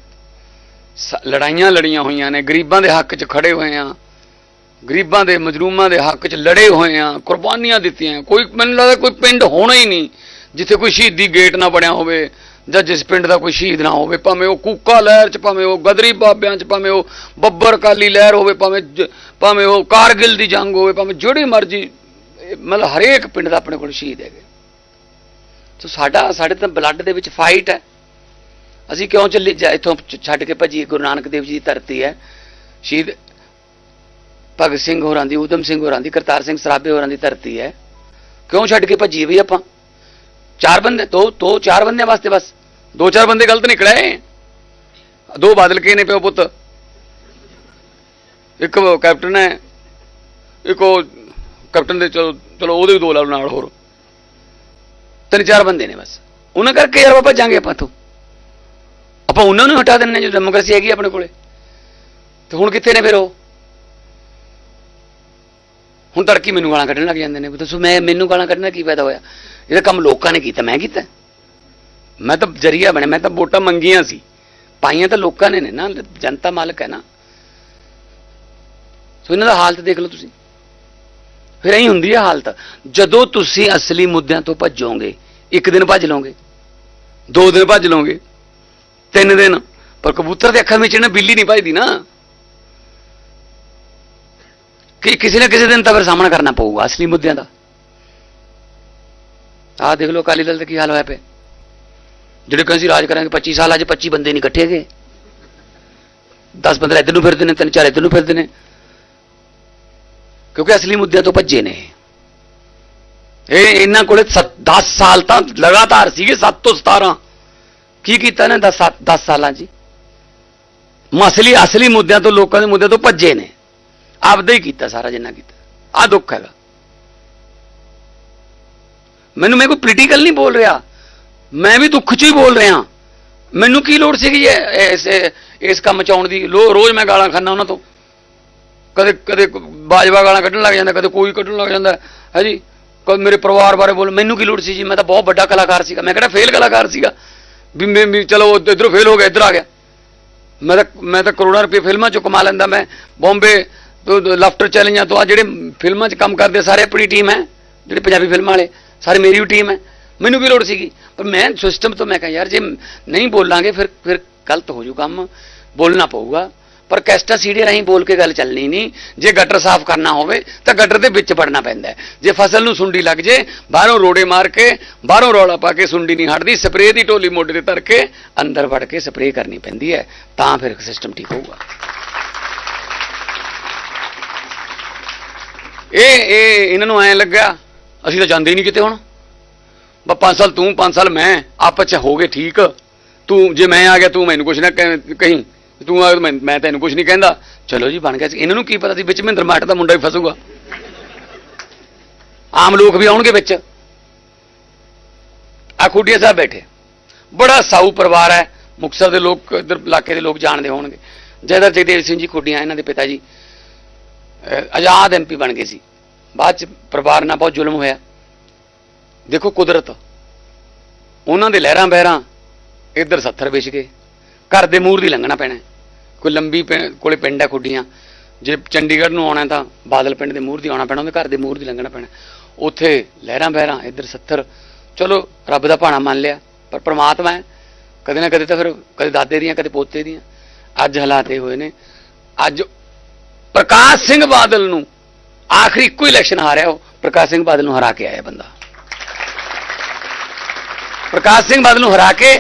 ਸ- ਲੜਾਈਆਂ ਲੜੀਆਂ ਹੋਈਆਂ ਨੇ ਗਰੀਬਾਂ ਦੇ ਹੱਕ 'ਚ ਖੜੇ ਹੋਏ ਆ ਗਰੀਬਾਂ ਦੇ ਮਜ਼ਰੂਮਾਂ ਦੇ ਹੱਕ 'ਚ ਲੜੇ ਹੋਏ ਆ ਕੁਰਬਾਨੀਆਂ ਦਿੱਤੀਆਂ ਕੋਈ ਮੈਨੂੰ ਲੱਗਦਾ ਕੋਈ ਪਿੰਡ ਹੋਣਾ ਹੀ ਨਹੀਂ ਜਿੱਥੇ ਕੋਈ ਸ਼ਹੀਦੀ ਗੇਟ ਨਾ ਬਣਿਆ ਹੋਵੇ ਜਾਂ ਜਿਸ ਪਿੰਡ ਦਾ ਕੋਈ ਸ਼ਹੀਦ ਨਾ ਹੋਵੇ, ਭਾਵੇਂ ਉਹ ਕੂਕਾ ਲਹਿਰ 'ਚ, ਭਾਵੇਂ ਉਹ ਗਦਰੀ ਬਾਬਿਆਂ 'ਚ, ਭਾਵੇਂ ਉਹ ਬੱਬਰ ਕਾਲੀ ਲਹਿਰ ਹੋਵੇ, ਭਾਵੇਂ ਜ- ਭਾਵੇਂ ਉਹ ਕਾਰਗਿਲ ਦੀ ਜੰਗ ਹੋਵੇ, ਭਾਵੇਂ ਜਿਹੜੀ ਮਰਜ਼ੀ ਮਤਲਬ ਹਰੇਕ ਪਿੰਡ ਦਾ ਆਪਣੇ ਕੋਲ ਸ਼ਹੀਦ ਹੈਗੇ। ਸੋ ਸਾਡਾ, ਸਾਡੇ ਤਾਂ ਬਲੱਡ ਦੇ ਵਿੱਚ ਫਾਈਟ ਹੈ। ਅਸੀਂ ਕਿਉਂ ਚੱਲੇ ਜਾ- ਇੱਥੋਂ ਛੱਡ ਕੇ ਭੱਜੀਏ ਗੁਰੂ ਨਾਨਕ ਦੇਵ ਜੀ ਦੀ ਧਰਤੀ ਹੈ। ਸ਼ਹੀਦ ਭਗਤ ਸਿੰਘ ਹੋਰਾਂ ਦੀ, ਊਧਮ ਸਿੰਘ ਹੋਰਾਂ ਦੀ, ਕਰਤਾਰ ਸਿੰਘ ਸਰਾਭੇ ਹੋਰਾਂ ਦੀ ਧਰਤੀ ਹੈ। ਕਿਉਂ ਛੱਡ ਕੇ ਭੱਜੀਏ ਵੀ ਆਪਾਂ? ਚਾਰ ਬੰਦੇ ਦੋ ਦੋ ਚਾਰ ਬੰਦਿਆਂ ਵਾਸਤੇ ਬਸ ਦੋ ਚਾਰ ਬੰਦੇ ਗਲਤ ਨਿਕਲੇ ਦੋ ਬਾਦਲ ਕੇ ਨੇ ਪਿਓ ਪੁੱਤ ਇੱਕ ਕੈਪਟਨ ਹੈ ਇੱਕ ਉਹ ਕੈਪਟਨ ਦੇ ਚਲੋ ਚਲੋ ਉਹਦੇ ਵੀ ਦੋ ਲਾ ਨਾਲ ਹੋਰ ਤਿੰਨ ਚਾਰ ਬੰਦੇ ਨੇ ਬਸ ਉਹਨਾਂ ਕਰਕੇ ਯਾਰ ਬਾਬਾ ਜਾਂਗੇ ਆਪਾਂ ਤੋਂ ਆਪਾਂ ਉਹਨਾਂ ਨੂੰ ਹਟਾ ਦਿੰਨੇ ਜੋ ਡੈਮੋਕ੍ਰੇਸੀ ਹੈਗੀ ਆਪਣੇ ਕੋਲੇ ਤੇ ਹੁਣ ਕਿੱਥੇ ਨੇ ਫਿਰ ਉਹ ਹੁਣ ਤੜਕੀ ਮੈਨੂੰ ਗਾਲਾਂ ਕੱਢਣ ਲੱਗ ਜਾਂਦੇ ਨੇ ਦੱਸੋ ਮੈਂ ਮੈਨੂੰ ਗਾਲਾਂ ਕੱਢਣ ਦਾ ਕੀ ਫਾਇਦਾ ਹੋਇਆ ਜਿਹੜਾ ਕੰਮ ਲੋਕਾਂ ਨੇ ਕੀਤਾ, ਮੈਂ ਕੀਤਾ। ਮੈਂ ਤਾਂ ਜਰੀਆ ਬਣਿਆ, ਮੈਂ ਤਾਂ ਵੋਟਾਂ ਮੰਗੀਆਂ ਸੀ। ਪਾਈਆਂ ਤਾਂ ਲੋਕਾਂ ਨੇ ਨੇ ਨਾ, ਜਨਤਾ ਮਾਲਕ ਹੈ ਨਾ। ਸੋ ਇਹਨਾਂ ਦਾ ਹਾਲਤ ਦੇਖ ਲਓ ਤੁਸੀਂ। ਫਿਰ ਐਂ ਹੁੰਦੀ ਹੈ ਹਾਲਤ। ਜਦੋਂ ਤੁਸੀਂ ਅਸਲੀ ਮੁੱਦਿਆਂ ਤੋਂ ਭੱਜੋਗੇ, ਇੱਕ ਦਿਨ ਭੱਜ ਲਓਗੇ, ਦੋ ਦਿਨ ਭੱਜ ਲਓਗੇ, ਤਿੰਨ ਦਿਨ। ਪਰ ਕਬੂਤਰ ਦੇ ਅੱਖਾਂ ਵਿੱਚ ਨਾ ਬਿੱਲੀ ਨਹੀਂ ਭੱਜਦੀ ਨਾ। ਕਿ ਕਿਸੇ ਨਾ ਕਿਸੇ ਦਿਨ ਤਾਂ ਫਿਰ ਸਾਹਮਣਾ ਕਰਨਾ ਪਊਗਾ ਅਸਲੀ ਮੁੱਦਿਆਂ ਦਾ। ਆਹ ਦੇਖ ਲਓ ਅਕਾਲੀ ਦਲ ਦਾ ਕੀ ਹਾਲ ਹੋਇਆ ਪਿਆ। ਜਿਹੜੇ ਕਹਿੰਦੇ ਸੀ ਰਾਜ ਕਰਾਂਗੇ 25 ਸਾਲ ਅੱਜ 25 ਬੰਦੇ ਨਹੀਂ ਇਕੱਠੇ ਗਏ 10 15 ਇੱਧਰ ਨੂੰ ਫਿਰਦੇ ਨੇ, ਤਿੰਨ ਚਾਰ ਇੱਧਰ ਨੂੰ ਫਿਰਦੇ ਨੇ। ਕਿਉਂਕਿ ਅਸਲੀ ਮੁੱਦਿਆਂ ਤੋਂ ਭੱਜੇ ਨੇ ਇਹ। ਇਹਨਾਂ ਕੋਲੇ 10 ਸਾਲ ਤਾਂ ਲਗਾਤਾਰ ਸੀਗੇ 7 ਤੋਂ 17 ਕੀ ਕੀਤਾ ਨੇ? 10 10 ਸਾਲਾਂ 'ਚ ਹੀ? ਮਸਲੀ, ਅਸਲੀ ਮੁੱਦਿਆਂ ਤੋਂ, ਲੋਕਾਂ ਦੇ ਮੁੱਦਿਆਂ ਤੋਂ ਭੱਜੇ ਨੇ। ਆਪਦਾ ਹੀ ਕੀਤਾ ਸਾਰਾ ਜਿੰਨਾ ਕੀਤਾ। ਆ ਦੁੱਖ ਹੈਗਾ। ਮੈਨੂੰ ਮੈਂ ਕੋਈ ਪੋਲੀਟੀਕਲ ਨਹੀਂ ਬੋਲ ਰਿਹਾ। ਮੈਂ ਵੀ ਦੁੱਖ 'ਚ ਹੀ ਬੋਲ ਰਿਹਾ। ਮੈਨੂੰ ਕੀ ਲੋੜ ਸੀਗੀ ਇਸ ਇਸ ਕੰਮ ਚ ਆਉਣ ਦੀ? ਲੋ- ਰੋਜ਼ ਮੈਂ ਗਾਲਾਂ ਖਾਨਾ ਉਹਨਾਂ ਤੋਂ। ਕਦੇ ਕਦੇ ਬਾਜਵਾ ਗਾਲਾਂ ਕੱਢਣ ਲੱਗ ਜਾਂਦਾ, ਕਦੇ ਕੋਈ ਕੱਢਣ ਲੱਗ ਜਾਂਦਾ। ਹੈ ਜੀ? ਕਦੇ ਮੇਰੇ ਪਰਿਵਾਰ ਬਾਰੇ ਬੋਲ, ਮੈਨੂੰ ਕੀ ਲੋੜ ਸੀ ਜੀ? ਮੈਂ ਤਾਂ ਬਹੁਤ ਵੱਡਾ ਕਲਾਕਾਰ ਸੀਗਾ। ਮੈਂ ਕਿਹੜਾ ਫੇਲ ਕਲਾਕਾਰ ਸੀਗਾ? ਵੀ ਮੈਂ ਵੀ ਚਲੋ ਇਧਰੋਂ ਫੇਲ ਹੋ ਗਿਆ, ਇੱਧਰ ਆ ਗਿਆ। ਮੈਂ ਤਾਂ ਮੈਂ ਤਾਂ ਕਰੋੜਾਂ ਰੁਪਏ ਫਿਲਮਾਂ ਚੋਂ ਕਮਾ ਲੈਂਦਾ ਮੈਂ। ਬੰਬੇ ਤੋਂ ਲਾਫਟਰ ਚੈਲੰਜਾਂ ਤੋਂ ਆ ਜਿਹੜੇ ਫਿਲਮਾਂ 'ਚ ਕੰਮ ਕਰਦੇ ਸਾਰੇ ਆਪਣੀ ਟੀਮ ਹੈ, ਜਿਹੜੇ ਪੰਜਾਬੀ ਫਿਲਮਾਂ ਵਾਲੇ। ਸਾਰੇ, ਮੇਰੀ ਵੀ ਟੀਮ ਹੈ। ਮੈਨੂੰ ਵੀ ਲੋੜ ਸੀਗੀ। ਪਰ ਮੈਂ ਸਿਸਟਮ ਤੋਂ ਮੈਂ ਕਿਹਾ, ਯਾਰ, ਜੇ ਨਹੀਂ ਬੋਲਾਂਗੇ ਫਿਰ ਫਿਰ ਗਲਤ ਹੋ ਜੂ ਕੰਮ। ਬੋਲਣਾ ਪਊਗਾ। ਪਰ ਕੈਸਟਾ ਸੀਡੀ ਰਾਹੀਂ ਬੋਲ ਕੇ ਗੱਲ ਚੱਲਣੀ ਨਹੀਂ। ਜੇ ਗਟਰ ਸਾਫ਼ ਕਰਨਾ ਹੋਵੇ, ਤਾਂ ਗਟਰ ਦੇ ਵਿੱਚ ਵੜਨਾ ਪੈਂਦਾ ਜੇ ਫਸਲ ਨੂੰ ਸੁੰਡੀ ਲੱਗ ਜੇ, ਬਾਹਰੋਂ ਰੋੜੇ ਮਾਰ ਕੇ, ਬਾਹਰੋਂ ਰੌਲਾ ਪਾ ਕੇ ਸੁੰਡੀ ਨਹੀਂ ਹਟਦੀ ਸਪਰੇਅ ਦੀ ਢੋਲੀ ਮੋਢੇ ਤੇ ਧਰ ਕੇ ਅੰਦਰ ਵੜ ਕੇ ਸਪਰੇਅ ਕਰਨੀ ਪੈਂਦੀ ਹੈ। ਤਾਂ ਫਿਰ ਸਿਸਟਮ ਠੀਕ ਹੋਊਗਾ। ਇਹ ਇਹ ਇਹਨਾਂ ਨੂੰ ਐ ਲੱਗਾ ਅਸੀਂ ਤਾਂ ਜਾਂਦੇ ਹੀ ਨਹੀਂ ਕਿਤੇ ਹੁਣ। ਬਾ 5 ਸਾਲ ਤੂੰ 5 ਸਾਲ ਮੈਂ, ਆਪਸ ਚ ਹੋ ਗਏ ਠੀਕ। ਤੂੰ, ਜੇ ਮੈਂ ਆ ਗਿਆ, ਤੂੰ ਮੈਨੂੰ ਕੁਛ ਨਾ ਕਹਿ- ਕਹੀਂ। ਤੂੰ ਆ ਮੈਂ ਮੈਂ ਤੈਨੂੰ ਕੁਛ ਨਹੀਂ ਕਹਿੰਦਾ। ਚਲੋ ਜੀ, ਬਣ ਗਿਆ ਸੀ। ਇਹਨਾਂ ਨੂੰ ਕੀ ਪਤਾ ਸੀ, ਵਿੱਚ ਮਹਿੰਦਰ ਮਾਟ ਦਾ ਮੁੰਡਾ ਵੀ ਫਸੂਗਾ। ਆਮ ਲੋਕ ਵੀ ਆਉਣਗੇ ਵਿੱਚ। ਆ ਖੁੱਡੀਆ ਸਾਹਿਬ ਬੈਠੇ। ਬੜਾ ਸਾਊ ਪਰਿਵਾਰ ਹੈ। ਮੁਕਤਸਰ ਦੇ ਲੋਕ, ਇਧਰ ਇਲਾਕੇ ਦੇ ਲੋਕ ਜਾਣਦੇ ਹੋਣਗੇ। ਜੈਦਰ ਜਗਦੇਵ ਸਿੰਘ ਜੀ ਖੁੱਡੀਆਂ, ਇਹਨਾਂ ਦੇ ਪਿਤਾ ਜੀ। ਅਹ ਆਜ਼ਾਦ ਐਮਪੀ ਬਣ ਗਏ ਸੀ। ਬਾਅਦ ਚ ਪਰਿਵਾਰ ਨਾਲ ਬਹੁਤ ਜ਼ੁਲਮ ਹੋਇਆ। ਦੇਖੋ ਕੁਦਰਤ, ਉਹਨਾਂ ਦੇ ਲਹਿਰਾਂ ਬਹਿਰਾਂ ਇੱਧਰ 70 ਵਿਛ ਗਏ। ਘਰ ਦੇ ਮੂਰ ਦੀ ਲੰਘਣਾ ਪੈਣਾ। ਕੋਈ ਲੰਬੀ ਪਿੰ- ਕੋਲੇ ਪਿੰਡ ਹੈ ਖੁੱਡੀਆਂ। ਜੇ ਚੰਡੀਗੜ੍ਹ ਨੂੰ ਆਉਣਾ ਤਾਂ ਬਾਦਲ ਪਿੰਡ ਦੇ ਮੂਰ ਦੀ ਆਉਣਾ ਪੈਣਾ, ਉਹਦੇ ਘਰ ਦੇ ਮੂਰ ਦੀ ਲੰਘਣਾ ਪੈਣਾ। ਉੱਥੇ ਲਹਿਰਾਂ ਬਹਿਰਾਂ, ਇੱਧਰ 70 ਚਲੋ, ਰੱਬ ਦਾ ਭਾਣਾ ਮੰਨ ਲਿਆ, ਪਰ ਪ੍ਰਮਾਤਮਾ ਹੈ। ਕਦੇ ਨਾ ਕਦੇ ਤਾਂ ਫਿਰ ਕਦੇ ਦਾਦੇ ਦੀਆਂ, ਕਦੇ ਪੋਤੇ ਦੀਆਂ। ਅੱਜ ਹਾਲਾਤ ਇਹ ਹੋਏ ਨੇ। ਅੱਜ ਪ੍ਰਕਾਸ਼ ਸਿੰਘ ਬਾਦਲ ਨੂੰ ਆਖਰੀ ਇੱਕੋ ਇਲੈਕਸ਼ਨ ਹਾਰਿਆ ਉਹ, ਪ੍ਰਕਾਸ਼ ਸਿੰਘ ਬਾਦਲ ਨੂੰ ਹਰਾ ਕੇ ਆਇਆ ਬੰਦਾ। ਪ੍ਰਕਾਸ਼ ਸਿੰਘ ਬਾਦਲ ਨੂੰ ਹਰਾ ਕੇ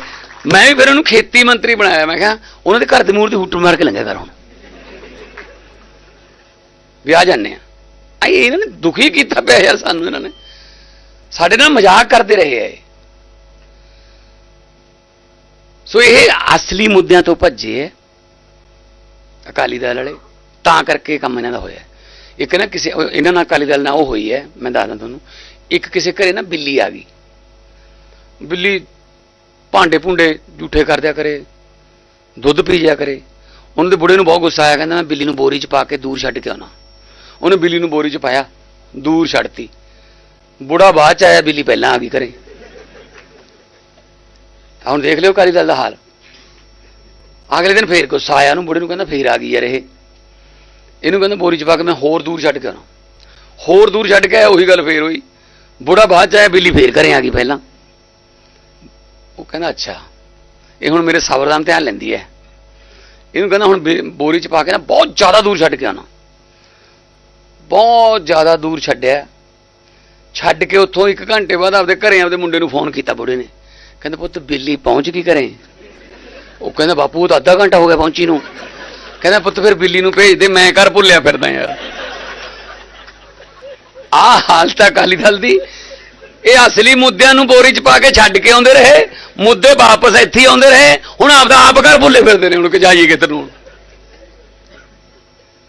ਮੈਂ ਵੀ ਫਿਰ ਉਹਨੂੰ ਖੇਤੀ ਮੰਤਰੀ ਬਣਾਇਆ, ਮੈਂ ਕਿਹਾ ਉਹਨਾਂ ਦੇ ਘਰ ਦੇ ਮੂਹਰ ਤੇ ਹੁੱਟ ਮਾਰ ਕੇ ਲੰਘਿਆ ਕਰ ਹੁਣ। ਵਿਆਹ ਜਾਂਦੇ ਆ। ਆਈ ਇਹਨਾਂ ਨੇ ਦੁਖੀ ਕੀਤਾ ਪਿਆ ਯਾਰ ਸਾਨੂੰ ਇਹਨਾਂ ਨੇ। ਸਾਡੇ ਨਾਲ ਮਜ਼ਾਕ ਕਰਦੇ ਰਹੇ ਐ ਸੋ ਇਹ ਅਸਲੀ ਮੁੱਦਿਆਂ ਤੋਂ ਭੱਜੇ ਐ ਅਕਾਲੀ ਦਲ ਵਾਲੇ। ਤਾਂ ਕਰਕੇ ਕੰਮ ਇਹਨਾਂ ਦਾ ਹੋਇਆ। ਇੱਕ ਨਾ ਕਿਸੇ, ਇਹਨਾਂ ਨਾਲ ਅਕਾਲੀ ਦਲ ਨਾਲ ਉਹ ਹੋਈ ਹੈ, ਮੈਂ ਦੱਸਦਾ ਤੁਹਾਨੂੰ, ਇੱਕ ਕਿਸੇ ਘਰੇ ਨਾ ਬਿੱਲੀ ਆ ਗਈ। ਬਿੱਲੀ ਭਾਂਡੇ ਭੁੰਡੇ ਝੂਠੇ ਕਰ ਦਿਆ ਕਰੇ, ਦੁੱਧ ਪੀ ਜਾ ਕਰੇ। ਉਹਨਾਂ ਦੇ ਬੁੜੇ ਨੂੰ ਬਹੁਤ ਗੁੱਸਾ ਆਇਆ, ਕਹਿੰਦਾ ਮੈਂ ਬਿੱਲੀ ਨੂੰ ਬੋਰੀ 'ਚ ਪਾ ਕੇ ਦੂਰ ਛੱਡ ਕੇ ਆਉਣਾ। ਉਹਨੇ ਬਿੱਲੀ ਨੂੰ ਬੋਰੀ 'ਚ ਪਾਇਆ, ਦੂਰ ਛੱਡਤੀ। ਬੁੜਾ ਬਾਅਦ 'ਚ ਆਇਆ, ਬਿੱਲੀ ਪਹਿਲਾਂ ਆ ਗਈ ਘਰੇ। ਹੁਣ ਦੇਖ ਲਿਓ ਅਕਾਲੀ ਦਲ ਦਾ ਹਾਲ। ਅਗਲੇ ਦਿਨ ਫੇਰ ਗੁੱਸਾ ਆਇਆ ਉਹਨੂੰ, ਬੁੜੇ ਨੂੰ ਕਹਿੰਦਾ ਫੇਰ ਆ ਗਈ ਯਾਰ ਇਹ। ਇਹਨੂੰ ਕਹਿੰਦਾ ਬੋਰੀ 'ਚ ਪਾ ਕੇ ਮੈਂ ਹੋਰ ਦੂਰ ਛੱਡ ਕੇ ਆਉਣਾ। ਹੋਰ ਦੂਰ ਛੱਡ ਕੇ ਆਇਆ, ਉਹੀ ਗੱਲ ਫੇਰ ਹੋਈ। ਬੁੜਾ ਬਾਅਦ 'ਚ ਆਇਆ, ਬਿੱਲੀ ਫੇਰ ਘਰੇ ਆ ਗਈ ਪਹਿਲਾਂ। ਉਹ ਕਹਿੰਦਾ, ਅੱਛਾ, ਇਹ ਹੁਣ ਮੇਰੇ ਸਬਰ ਦਾ ਧਿਆਨ ਲੈਂਦੀ ਹੈ। ਇਹਨੂੰ ਕਹਿੰਦਾ, ਹੁਣ ਬੇ- ਬੋਰੀ 'ਚ ਪਾ ਕੇ ਨਾ ਬਹੁਤ ਜ਼ਿਆਦਾ ਦੂਰ ਛੱਡ ਕੇ ਆਉਣਾ। ਬਹੁਤ ਜ਼ਿਆਦਾ ਦੂਰ ਛੱਡਿਆ। ਛੱਡ ਕੇ ਉੱਥੋਂ ਇੱਕ ਘੰਟੇ ਬਾਅਦ ਆਪਦੇ ਘਰੇ ਆਪਦੇ ਮੁੰਡੇ ਨੂੰ ਫੋਨ ਕੀਤਾ ਬੁੜੇ ਨੇ। ਕਹਿੰਦਾ, ਪੁੱਤ, ਬਿੱਲੀ ਪਹੁੰਚ ਗਈ ਘਰੇ। ਉਹ ਕਹਿੰਦਾ, ਬਾਪੂ, ਉਹ ਤਾਂ ਅੱਧਾ ਘੰਟਾ ਹੋ ਗਿਆ ਪਹੁੰਚੀ ਨੂੰ। ਕਹਿੰਦਾ ਪੁੱਤ ਫਿਰ ਬਿੱਲੀ ਨੂੰ ਭੇਜ ਦੇ, ਮੈਂ ਘਰ ਭੁੱਲਿਆ ਫਿਰਦਾ ਯਾਰ। ਆ ਹਾਲਤ ਹੈ ਅਕਾਲੀ ਦਲ ਦੀ। ਇਹ ਅਸਲੀ ਮੁੱਦਿਆਂ ਨੂੰ ਬੋਰੀ 'ਚ ਪਾ ਕੇ ਛੱਡ ਕੇ ਆਉਂਦੇ ਰਹੇ, ਮੁੱਦੇ ਵਾਪਸ ਇੱਥੇ ਆਉਂਦੇ ਰਹੇ, ਹੁਣ ਆਪਦਾ ਆਪ ਘਰ ਭੁੱਲੇ ਫਿਰਦੇ ਨੇ ਹੁਣ ਕਿ ਜਾਈਏ ਕਿੱਧਰ ਨੂੰ।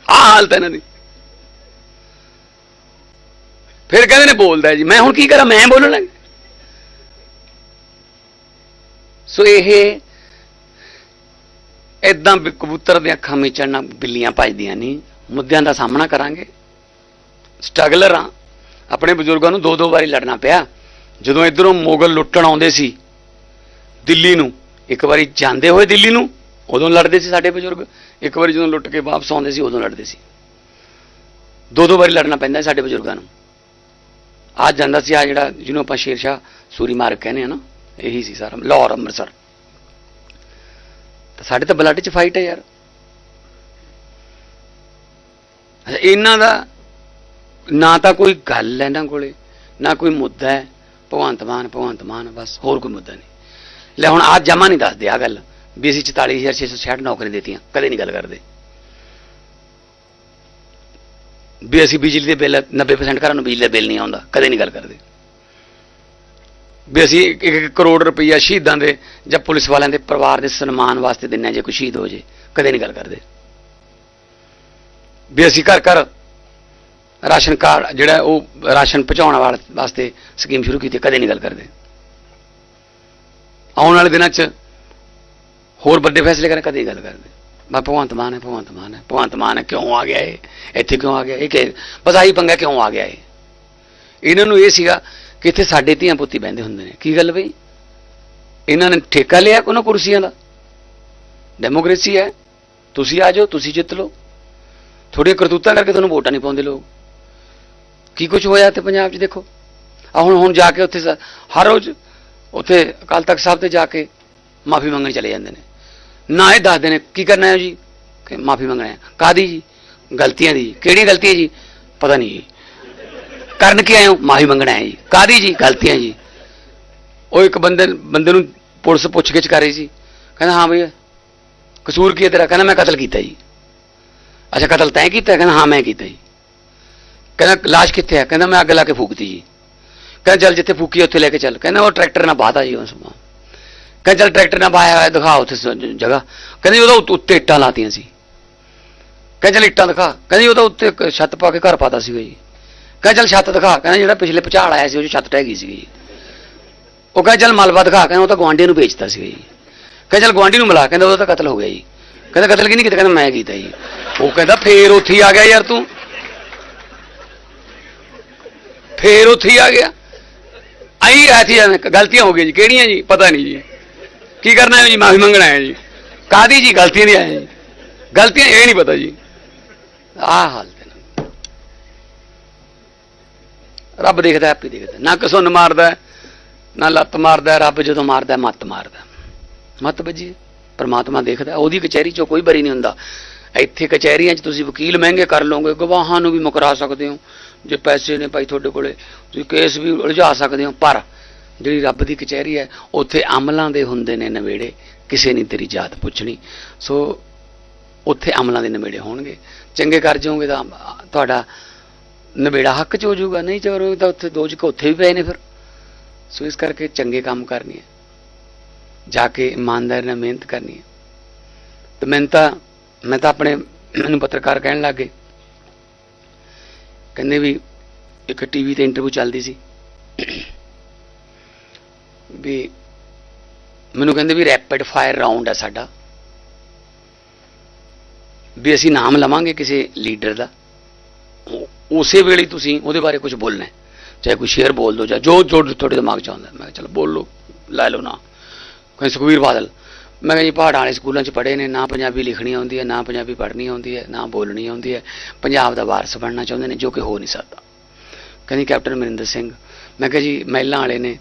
ਆ ਹਾਲਤ ਇਹਨਾਂ ਦੀ। ਫਿਰ ਕਹਿੰਦੇ ਨੇ ਬੋਲਦਾ ਜੀ, ਮੈਂ ਹੁਣ ਕੀ ਕਰਾਂ, ਮੈਂ ਬੋਲਣ ਲੱਗ ਸੋ ਇਹ ਇਦਾਂ ਕਬੂਤਰ ਦੀਆਂ ਅੱਖਾਂ ਮੀਚਣ ਨਾਲ ਬਿੱਲੀਆਂ ਭਜਦੀਆਂ ਨਹੀਂ। ਮੁੱਦਿਆਂ ਦਾ ਸਾਹਮਣਾ ਕਰਾਂਗੇ। ਸਟਰਗਲਰ ਆ ਆਪਣੇ ਬਜ਼ੁਰਗਾਂ ਨੂੰ ਦੋ ਦੋ ਵਾਰੀ ਲੜਨਾ ਪਿਆ। ਜਦੋਂ ਇਧਰੋਂ ਮੁਗਲ ਲੁੱਟਣ ਆਉਂਦੇ ਸੀ, ਦਿੱਲੀ ਨੂੰ, ਇੱਕ ਵਾਰੀ ਜਾਂਦੇ ਹੋਏ ਦਿੱਲੀ ਨੂੰ, ਉਦੋਂ ਲੜਦੇ ਸੀ ਸਾਡੇ ਬਜ਼ੁਰਗ। ਇੱਕ ਵਾਰੀ ਜਦੋਂ ਲੁੱਟ ਕੇ ਵਾਪਸ ਆਉਂਦੇ ਸੀ, ਉਦੋਂ ਲੜਦੇ ਸੀ। ਦੋ ਦੋ ਵਾਰੀ ਲੜਨਾ ਪੈਂਦਾ ਸਾਡੇ ਬਜ਼ੁਰਗਾਂ ਨੂੰ। ਆ ਜਾਂਦਾ ਸੀ, ਆ ਜਿਹੜਾ ਜਿਹਨੂੰ ਆਪਾਂ ਸ਼ੇਰਸ਼ਾਹ ਸੂਰੀ ਮਾਰਗ ਕਹਿੰਦੇ ਆ ਨਾ, ਇਹੀ ਸੀ ਸਾਰਾ, ਲਾਹੌਰ, ਅੰਮ੍ਰਿਤਸਰ। ਤਾਂ ਸਾਡੇ ਤਾਂ ਬਲੱਡ 'ਚ ਫਾਈਟ ਹੈ ਯਾਰ। ਅੱਛਾ, ਇਹਨਾਂ ਦਾ ਨਾ ਤਾਂ ਕੋਈ ਗੱਲ ਹੈ ਇਹਨਾਂ ਕੋਲੇ, ਨਾ ਕੋਈ ਮੁੱਦਾ ਹੈ। ਭਗਵੰਤ ਮਾਨ ਭਗਵੰਤ ਮਾਨ, ਬਸ ਹੋਰ ਕੋਈ ਮੁੱਦਾ ਨਹੀਂ। ਲੈ ਹੁਣ ਅੱਜ ਜਮਾ ਨਹੀਂ ਦੱਸਦੇ ਆ ਗੱਲ, ਵੀ ਅਸੀਂ 44666 ਨੌਕਰੀ ਦਿੱਤੀਆਂ, ਕਦੇ ਨਹੀਂ ਗੱਲ ਕਰਦੇ। ਵੀ ਅਸੀਂ ਬਿਜਲੀ ਦੇ ਬਿੱਲ 90% ਘਰਾਂ ਨੂੰ ਬਿਜਲੀ ਦਾ ਬਿੱਲ ਨਹੀਂ ਆਉਂਦਾ, ਕਦੇ ਨਹੀਂ ਗੱਲ ਕਰਦੇ। ਵੀ ਅਸੀਂ 1 ਕਰੋੜ ਰੁਪਈਆ ਸ਼ਹੀਦਾਂ ਦੇ ਜਾਂ ਪੁਲਿਸ ਵਾਲਿਆਂ ਦੇ ਪਰਿਵਾਰ ਦੇ ਸਨਮਾਨ ਵਾਸਤੇ ਦਿੰਨੇ ਆ ਜੇ ਕੋਈ ਸ਼ਹੀਦ ਹੋ ਜੇ, ਕਦੇ ਨਹੀਂ ਗੱਲ ਕਰਦੇ। ਵੀ ਅਸੀਂ ਘਰ ਘਰ ਰਾਸ਼ਨ ਕਾਰਡ ਜਿਹੜਾ ਉਹ ਰਾਸ਼ਨ ਪਹੁੰਚਾਉਣ ਵਾਲ- ਵਾਸਤੇ ਸਕੀਮ ਸ਼ੁਰੂ ਕੀਤੀ, ਕਦੇ ਨਹੀਂ ਗੱਲ ਕਰਦੇ। ਆਉਣ ਵਾਲੇ ਦਿਨਾਂ 'ਚ ਹੋਰ ਵੱਡੇ ਫੈਸਲੇ ਕਰਨ, ਕਦੇ ਨਹੀਂ ਗੱਲ ਕਰਦੇ। ਮੈਂ ਭਗਵੰਤ ਮਾਨ ਹੈ, ਭਗਵੰਤ ਮਾਨ ਹੈ, ਭਗਵੰਤ ਮਾਨ ਹੈ, ਕਿਉਂ ਆ ਗਿਆ ਇਹ? ਇੱਥੇ ਕਿਉਂ ਆ ਗਿਆ ਇਹ? ਕਿ ਬਸ ਆਹੀ ਪੰਗਾ ਕਿਉਂ ਆ ਗਿਆ ਇਹ? ਇਹਨਾਂ ਨੂੰ ਇਹ ਸੀਗਾ ਕਿ ਇੱਥੇ ਸਾਡੇ ਧੀਆਂ ਪੁੱਤੀ ਬਹਿੰਦੇ ਹੁੰਦੇ ਨੇ। ਕੀ ਗੱਲ ਬਈ? ਇਹਨਾਂ ਨੇ ਠੇਕਾ ਲਿਆ ਕੋਨਾ ਕੁਰਸੀਆਂ ਦਾ? ਡੈਮੋਕ੍ਰੇਸੀ ਹੈ। ਤੁਸੀਂ ਆ ਜਾਓ, ਤੁਸੀਂ ਜਿੱਤ ਲਓ। ਥੋੜ੍ਹੀਆਂ ਕਰਤੂਤਾਂ ਕਰਕੇ ਤੁਹਾਨੂੰ ਵੋਟਾਂ ਨਹੀਂ ਪਾਉਂਦੇ ਲੋਕ। ਕੀ ਕੁਝ ਹੋਇਆ ਤੇ ਪੰਜਾਬ 'ਚ? ਦੇਖੋ। ਆ ਹੁਣ ਹੁਣ ਜਾ ਕੇ ਉੱਥੇ ਹਰ ਰੋਜ਼ ਉੱਥੇ ਅਕਾਲ ਤਖਤ ਸਾਹਿਬ ਤੇ ਜਾ ਕੇ ਮਾਫੀ ਮੰਗਣ ਚਲੇ ਜਾਂਦੇ ਨੇ। ਨਾ ਇਹ ਦੱਸਦੇ ਨੇ, ਕੀ ਕਰਨਾ ਹੈ ਜੀ? ਕਿ ਮਾਫੀ ਮੰਗਣਾ ਹੈ। ਕਾਦੀ ਜੀ? ਗਲਤੀਆਂ ਦੀ ਕਿਹੜੀਆਂ ਹੈ ਜੀ? ਪਤਾ ਨਹੀਂ ਜੀ। ਕਰਨ ਕੀ ਆਏ ਹੋ? ਮਾਫੀ ਮੰਗਣਾ ਹੈ ਜੀ। ਕਾਦੀ ਜੀ? ਗਲਤੀਆਂ ਜੀ। ਉਹ ਇੱਕ ਬੰਦੇ ਬੰਦੇ ਨੂੰ ਪੁਲਿਸ ਪੁੱਛਗਿੱਛ ਕਰ ਰਹੀ ਸੀ। ਕਹਿੰਦਾ, ਹਾਂ ਭਈ ਕਸੂਰ ਕੀ ਹੈ ਤੇਰਾ? ਕਹਿੰਦਾ, ਮੈਂ ਕਤਲ ਕੀਤਾ ਜੀ। ਅੱਛਾ, ਕਤਲ ਤੈਂ ਕੀਤਾ? ਕਹਿੰਦਾ, ਹਾਂ, ਮੈਂ ਕੀਤਾ ਜੀ। ਕਹਿੰਦਾ, ਲਾਸ਼ ਕਿੱਥੇ ਹੈ ਕਹਿੰਦਾ, ਮੈਂ ਅੱਗ ਲਾ ਕੇ ਫੂਕਤੀ ਜੀ। ਕਹਿੰਦਾ, ਚੱਲ ਜਿੱਥੇ ਫੂਕੀ ਉੱਥੇ ਲੈ ਕੇ ਚੱਲ। ਕਹਿੰਦਾ, ਉਹ ਟਰੈਕਟਰ ਨਾਲ ਬਾਤਾ ਜੀ ਉਸ ਨੂੰ ਕਹਿੰਦਾ, ਚੱਲ ਟਰੈਕਟਰ ਨਾਲ ਬਾਇਆ ਹੋਇਆ, ਦਿਖਾ ਉੱਥੇ ਸ- ਜ- ਜਗ੍ਹਾ। ਕਹਿੰਦੀ ਉਹਦਾ ਉੱਤੇ ਇੱਟਾਂ ਲਾਤੀਆਂ ਸੀ। ਕਹਿੰਦਾ, ਚੱਲ ਇੱਟਾਂ ਦਿਖਾ। ਕਹਿੰਦੀ ਉਹਦਾ ਉੱਤੇ ਛੱਤ ਪਾ ਕੇ ਘਰ ਪਾਤਾ ਸੀਗਾ ਜੀ ਕਹਿੰਦਾ ਚੱਲ ਛੱਤ ਦਿਖਾ, ਕਹਿੰਦਾ ਜਿਹੜਾ ਪਿਛਲੇ ਭੁਚਾਲ ਆਇਆ ਸੀ, ਉਹ ਛੱਤ ਟਹਿ ਗਈ ਸੀਗੀ ਉਹ ਕਹਿੰਦਾ ਚੱਲ ਮਲਬਾ ਦਿਖਾ, ਕਹਿੰਦਾ ਉਹ ਤਾਂ ਗਵਾਂਢੀਆਂ ਨੂੰ ਵੇਚਤਾ ਸੀਗਾ ਜੀ। ਕਹਿੰਦਾ ਚੱਲ ਗਵਾਂਢੀ ਨੂੰ ਮਿਲਾ, ਕਹਿੰਦਾ ਉਹਦਾ ਤਾਂ ਕਤਲ ਹੋ ਗਿਆ ਜੀ। ਕਹਿੰਦਾ ਕਤਲ ਕੀ ਨਹੀਂ ਕੀਤਾ? ਕਹਿੰਦਾ ਮੈਂ ਕੀਤਾ ਜੀ। ਉਹ ਕਹਿੰਦਾ ਫੇਰ ਉੱਥੇ ਹੀ ਆ ਗਿਆ ਯਾਰ ਤੂੰ। ਫੇਰ ਉੱਥੇ ਹੀ ਆ ਗਿਆ। ਆਈ ਆਤੀ ਗਲਤੀਆਂ ਹੋ ਗਈਆਂ ਜੀ। ਕਿਹੜੀਆਂ ਜੀ? ਪਤਾ ਨਹੀਂ ਜੀ। ਕੀ ਕਰਨਾ ਹੈ ਜੀ? ਮਾਫੀ ਮੰਗਣਾ ਹੈ ਜੀ। ਕਾਦੀ ਜੀ? ਗਲਤੀਆਂ ਦੀ ਆਏ ਜੀ। ਗਲਤੀਆਂ ਇਹ ਨਹੀਂ ਪਤਾ ਜੀ। ਆਹ ਹਾਲ ਤੇ ਨਾ। ਰੱਬ ਦੇਖਦਾ, ਆਪੇ ਦੇਖਦਾ। ਨਾ ਕਿਸੋਂ ਮਾਰਦਾ, ਨਾ ਲੱਤ ਮਾਰਦਾ, ਰੱਬ ਜਦੋਂ ਮਾਰਦਾ, ਮੱਤ ਮਾਰਦਾ। ਮੱਤ ਵੱਜੀ। ਪਰਮਾਤਮਾ ਦੇਖਦਾ। ਉਹਦੀ ਕਚਹਿਰੀ ਚੋਂ ਕੋਈ ਬਰੀ ਨਹੀਂ ਹੁੰਦਾ। ਇੱਥੇ ਕਚਹਿਰੀਆਂ 'ਚ ਤੁਸੀਂ ਵਕੀਲ ਮਹਿੰਗੇ ਕਰ ਲਓਗੇ, ਗਵਾਹਾਂ ਨੂੰ ਵੀ ਮੁਕਰਾ ਸਕਦੇ ਹੋ। ਜੇ ਪੈਸੇ ਨੇ ਭਾਈ ਤੁਹਾਡੇ ਕੋਲੇ, ਤੁਸੀਂ ਕੇਸ ਵੀ ਉਲਝਾ ਸਕਦੇ ਹੋ। ਪਰ ਜਿਹੜੀ ਰੱਬ ਦੀ ਕਚਹਿਰੀ ਹੈ, ਉੱਥੇ ਅਮਲਾਂ ਦੇ ਹੁੰਦੇ ਨੇ ਨਵੇੜੇ। ਕਿਸੇ ਨਹੀਂ ਤੇਰੀ ਜਾਤ ਪੁੱਛਣੀ। ਸੋ, ਉੱਥੇ ਅਮਲਾਂ ਦੇ ਨਵੇੜੇ ਹੋਣਗੇ। ਚੰਗੇ ਕਰ ਜਾਓਗੇ ਤਾਂ ਤੁਹਾਡਾ ਨਵੇੜਾ ਹੱਕ ਚ ਹੋ ਜਾਊਗਾ ਨਹੀਂ ਚੋਰੋਗੇ ਤਾਂ ਉੱਥੇ ਦੋ ਕ ਉੱਥੇ ਵੀ ਪਏ ਨੇ ਫਿਰ। ਸੋ ਇਸ ਕਰਕੇ ਚੰਗੇ ਕੰਮ ਕਰਨੀ ਹੈ ਜਾ ਕੇ ਇਮਾਨਦਾਰੀ ਨਾਲ ਮਿਹਨਤ ਕਰਨੀ ਹੈ ਤੇ ਮੈਂ ਤਾਂ ਮੈਂ ਤਾਂ ਆਪਣੇ ਮੈਨੂੰ ਪੱਤਰਕਾਰ ਕਹਿਣ ਲੱਗੇ ਕਹਿੰਦੇ ਵੀ ਇੱਕ ਟੀਵੀ ਤੇ ਇੰਟਰਵਿਊ ਚੱਲਦੀ ਸੀ। ਵੀ ਮੈਨੂੰ ਕਹਿੰਦੇ ਵੀ ਰੈਪਿਡ ਫਾਇਰ ਰਾਉਂਡ ਹੈ ਸਾਡਾ। ਵੀ ਅਸੀਂ ਨਾਮ ਲਵਾਂਗੇ ਕਿਸੇ ਲੀਡਰ ਦਾ। ਉਸੇ ਵੇਲੇ ਤੁਸੀਂ ਉਹਦੇ ਬਾਰੇ ਕੁਝ ਬੋਲਣਾ ਚਾਹੇ ਕੋਈ ਸ਼ੇਅਰ ਬੋਲ ਦਿਓ ਜਾਂ ਜੋ ਜੋ ਤੁਹਾਡੇ ਦਿਮਾਗ 'ਚ ਆਉਂਦਾ ਮੈਂ ਕਿਹਾ ਚਲੋ ਬੋਲ ਲਓ, ਲੈ ਲਓ ਨਾ। ਕਹਿੰਦੇ ਸੁਖਵੀਰ ਬਾਦਲ, ਮੈਂ ਕਿਹਾ ਜੀ ਪਹਾੜਾਂ ਵਾਲੇ ਸਕੂਲਾਂ 'ਚ ਪੜ੍ਹੇ ਨੇ, ਨਾ ਪੰਜਾਬੀ ਲਿਖਣੀ ਆਉਂਦੀ ਹੈ ਨਾ ਪੰਜਾਬੀ ਪੜ੍ਹਨੀ ਆਉਂਦੀ ਹੈ ਨਾ ਬੋਲਣੀ ਆਉਂਦੀ ਹੈ ਪੰਜਾਬ ਦਾ ਵਾਰਸ ਬਣਨਾ ਚਾਹੁੰਦੇ ਨੇ, ਜੋ ਕਿ ਹੋ ਨਹੀਂ ਸਕਦਾ। ਕਹਿੰਦੀ, ਕੈਪਟਨ ਅਮਰਿੰਦਰ ਸਿੰਘ, ਮੈਂ ਕਿਹਾ ਜੀ ਮਹਿਲਾਂ ਵਾਲੇ ਨੇ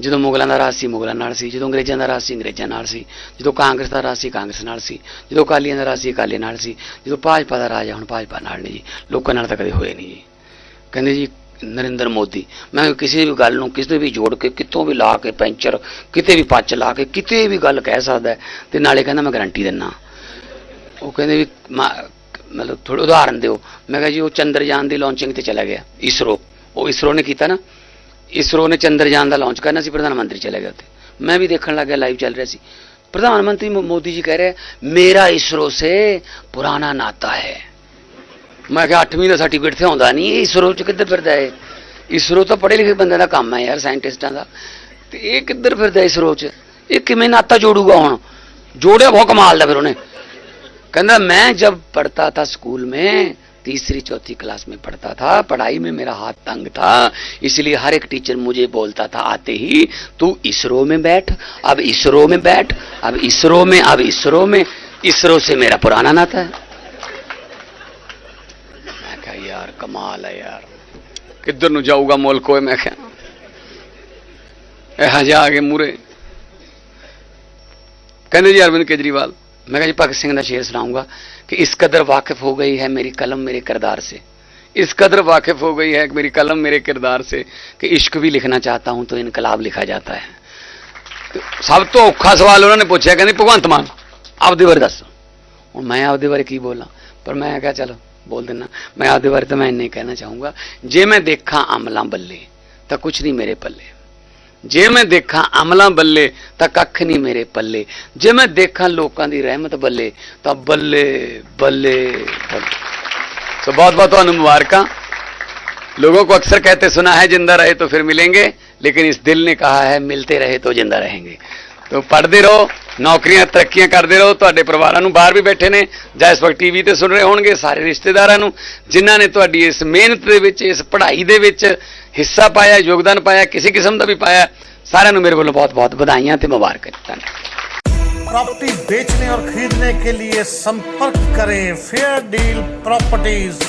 ਜਦੋਂ ਮੁਗਲਾਂ ਦਾ ਰਾਜ ਸੀ ਮੁਗਲਾਂ ਨਾਲ ਸੀ ਜਦੋਂ ਅੰਗਰੇਜ਼ਾਂ ਦਾ ਰਾਜ ਸੀ ਅੰਗਰੇਜ਼ਾਂ ਨਾਲ ਸੀ ਜਦੋਂ ਕਾਂਗਰਸ ਦਾ ਰਾਜ ਸੀ ਕਾਂਗਰਸ ਨਾਲ ਸੀ ਜਦੋਂ ਅਕਾਲੀਆਂ ਦਾ ਰਾਜ ਸੀ ਅਕਾਲੀਆਂ ਨਾਲ ਸੀ ਜਦੋਂ ਭਾਜਪਾ ਦਾ ਰਾਜ ਹੈ ਹੁਣ ਭਾਜਪਾ ਨਾਲ ਨਹੀਂ ਜੀ ਲੋਕਾਂ ਨਾਲ ਤਾਂ ਕਦੇ ਹੋਏ ਨਹੀਂ ਜੀ। ਕਹਿੰਦੇ ਜੀ ਨਰਿੰਦਰ ਮੋਦੀ ਮੈਂ ਕਿਸੇ ਵੀ ਗੱਲ ਨੂੰ ਕਿਸੇ ਵੀ ਜੋੜ ਕੇ ਕਿਤੋਂ ਵੀ ਲਾ ਕੇ ਪੈਂਚਰ ਕਿਤੇ ਵੀ ਪੱਚ ਲਾ ਕੇ ਕਿਤੇ ਵੀ ਗੱਲ ਕਹਿ ਸਕਦਾ ਹੈ, ਤੇ ਨਾਲੇ ਕਹਿੰਦਾ ਮੈਂ ਗਾਰੰਟੀ ਦਿੰਨਾ। ਉਹ ਕਹਿੰਦੇ ਵੀ ਮਾ- ਮਤਲਬ ਥੋੜਾ ਉਦਾਹਰਨ ਦਿਓ। ਮੈਂ ਕਿਹਾ ਜੀ ਉਹ ਚੰਦਰਯਾਨ ਦੀ ਲਾਂਚਿੰਗ ਤੇ ਚਲਾ ਗਿਆ ਇਸਰੋ। ਉਹ ਇਸਰੋ ਨੇ ਕੀਤਾ ਨਾ ਇਸਰੋ ਨੇ ਚੰਦਰਯਾਨ ਦਾ ਲਾਂਚ ਕਰਨਾ ਸੀ, ਪ੍ਰਧਾਨ ਮੰਤਰੀ ਚਲੇ ਗਏ ਉੱਥੇ। ਮੈਂ ਵੀ ਦੇਖਣ ਲੱਗਾ ਲਾਈਵ ਚੱਲ ਰਿਹਾ ਸੀ। ਪ੍ਰਧਾਨ ਮੰਤਰੀ ਮੋਦੀ ਜੀ ਕਹਿ ਰਹੇ ਮੇਰਾ ਇਸਰੋ ਸੇ ਪੁਰਾਣਾ ਨਾਤਾ ਹੈ। ਮੈਂ ਕਿਹਾ 8ਵੀਂ ਦਾ ਸਰਟੀਫਿਕੇਟ ਤੇ ਆਉਂਦਾ ਨਹੀਂ ਇਸਰੋ ਚ ਕਿੱਧਰ ਫਿਰਦਾ ਹੈ ਇਸਰੋ ਤਾਂ ਪੜ੍ਹੇ ਲਿਖੇ ਬੰਦੇ ਦਾ ਕੰਮ ਹੈ ਯਾਰ ਸਾਇੰਟਿਸਟਾਂ ਦਾ। ਤੇ ਇਹ ਕਿੱਧਰ ਫਿਰਦਾ ਇਸਰੋ ਚ? ਇਹ ਕਿਵੇਂ ਨਾਤਾ ਜੋੜੂਗਾ ਹੁਣ? ਜੋੜਿਆ ਬਹੁਤ ਕਮਾਲ ਦਾ ਫਿਰ ਉਹਨੇ। ਕਹਿੰਦਾ, ਮੈਂ ਜਦ ਪੜਤਾ ਥਾ ਸਕੂਲ ਮੇਂ तीसरी चौथी क्लास में पढ़ता था, पढ़ाई में मेरा हाथ तंग था, इसलिए हर एक टीचर मुझे बोलता था, आते ही तू इसरो में बैठ, अब इसरो में बैठ, अब इसरो में, अब इसरो में, इसरो से मेरा पुराना नाता है। मैं क्या यार, कमाल है यार। किधर न जाऊँगा मोल को मैं क्या जागे जा आगे मुरे। जी अरविंद केजरीवाल। मैं जी भगत सिंह का शेर सुनाऊँगा। कि इस कदर वाकिफ हो गई है मेरी कलम मेरे किरदार से इस कदर वाकिफ हो गई है मेरी कलम मेरे किरदार से कि इश्क भी लिखना चाहता हूं तो इनकलाब लिखा जाता है ਤੇ ਸਭ ਤੋਂ ਔਖਾ ਸਵਾਲ ਉਹਨਾਂ ਨੇ ਪੁੱਛਿਆ ਕਹਿੰਦੇ ਭਗਵੰਤ ਮਾਨ ਆਪਦੇ ਬਾਰੇ ਦੱਸ ਹੁਣ ਮੈਂ ਆਪਦੇ ਬਾਰੇ ਕੀ ਬੋਲਾਂ ਪਰ ਮੈਂ ਕਿਹਾ ਚਲੋ ਬੋਲ ਦਿੰਨਾ ਮੈਂ ਆਪਦੇ ਬਾਰੇ ਤਾਂ ਮੈਂ ਇੰਨੇ ਹੀ ਕਹਿਣਾ ਚਾਹੂੰਗਾ ਜੇ ਮੈਂ ਦੇਖਾਂ ਅਮਲਾਂ ਬੱਲੇ ਤਾਂ ਕੁਝ ਨਹੀਂ ਮੇਰੇ ਪੱਲੇ ਜੇ ਮੈਂ ਦੇਖਾਂ ਅਮਲਾਂ ਬੱਲੇ ਤਾਂ ਕੱਖ ਨਹੀਂ ਮੇਰੇ ਪੱਲੇ ਜੇ ਮੈਂ ਦੇਖਾਂ ਲੋਕਾਂ ਦੀ ਰਹਿਮਤ ਬੱਲੇ ਤਾਂ ਬੱਲੇ ਬੱਲੇ ਬੱਲੇ ਸੋ ਬਹੁਤ ਬਹੁਤ ਤੁਹਾਨੂੰ ਮੁਬਾਰਕਾਂ लोगों को अक्सर कहते सुना है जिंदा रहे तो फिर मिलेंगे लेकिन इस दिल ने कहा है मिलते रहे तो जिंदा रहेंगे ਤੋ ਪੜ੍ਹਦੇ ਰਹੋ, ਨੌਕਰੀਆਂ, ਤਰੱਕੀਆਂ ਕਰਦੇ ਰਹੋ, ਤੁਹਾਡੇ ਪਰਿਵਾਰਾਂ ਨੂੰ ਬਾਹਰ ਵੀ ਬੈਠੇ ਨੇ, ਜਾਂ ਇਸ ਵਕਤ ਟੀਵੀ ਤੇ ਸੁਣ ਰਹੇ ਹੋਣਗੇ ਸਾਰੇ ਰਿਸ਼ਤੇਦਾਰਾਂ ਨੂੰ, ਜਿਨ੍ਹਾਂ ਨੇ ਤੁਹਾਡੀ ਇਸ ਮਿਹਨਤ ਦੇ ਵਿੱਚ, ਇਸ ਪੜ੍ਹਾਈ ਦੇ ਵਿੱਚ ਹਿੱਸਾ ਪਾਇਆ, ਯੋਗਦਾਨ ਪਾਇਆ, ਕਿਸੇ ਕਿਸਮ ਦਾ ਵੀ ਪਾਇਆ, ਸਾਰਿਆਂ ਨੂੰ ਮੇਰੇ ਵੱਲੋਂ ਬਹੁਤ-ਬਹੁਤ ਵਧਾਈਆਂ ਤੇ ਮੁਬਾਰਕਾਂ ਧੰਨਵਾਦ। ਪ੍ਰੌਪਰਟੀ ਵੇਚਣੇ ਔਰ ਖਰੀਦਣੇ ਕੇ ਲਈ ਸੰਪਰਕ ਕਰੇ, ਫੇਅਰ ਡੀਲ ਪ੍ਰੌਪਰਟੀਜ਼।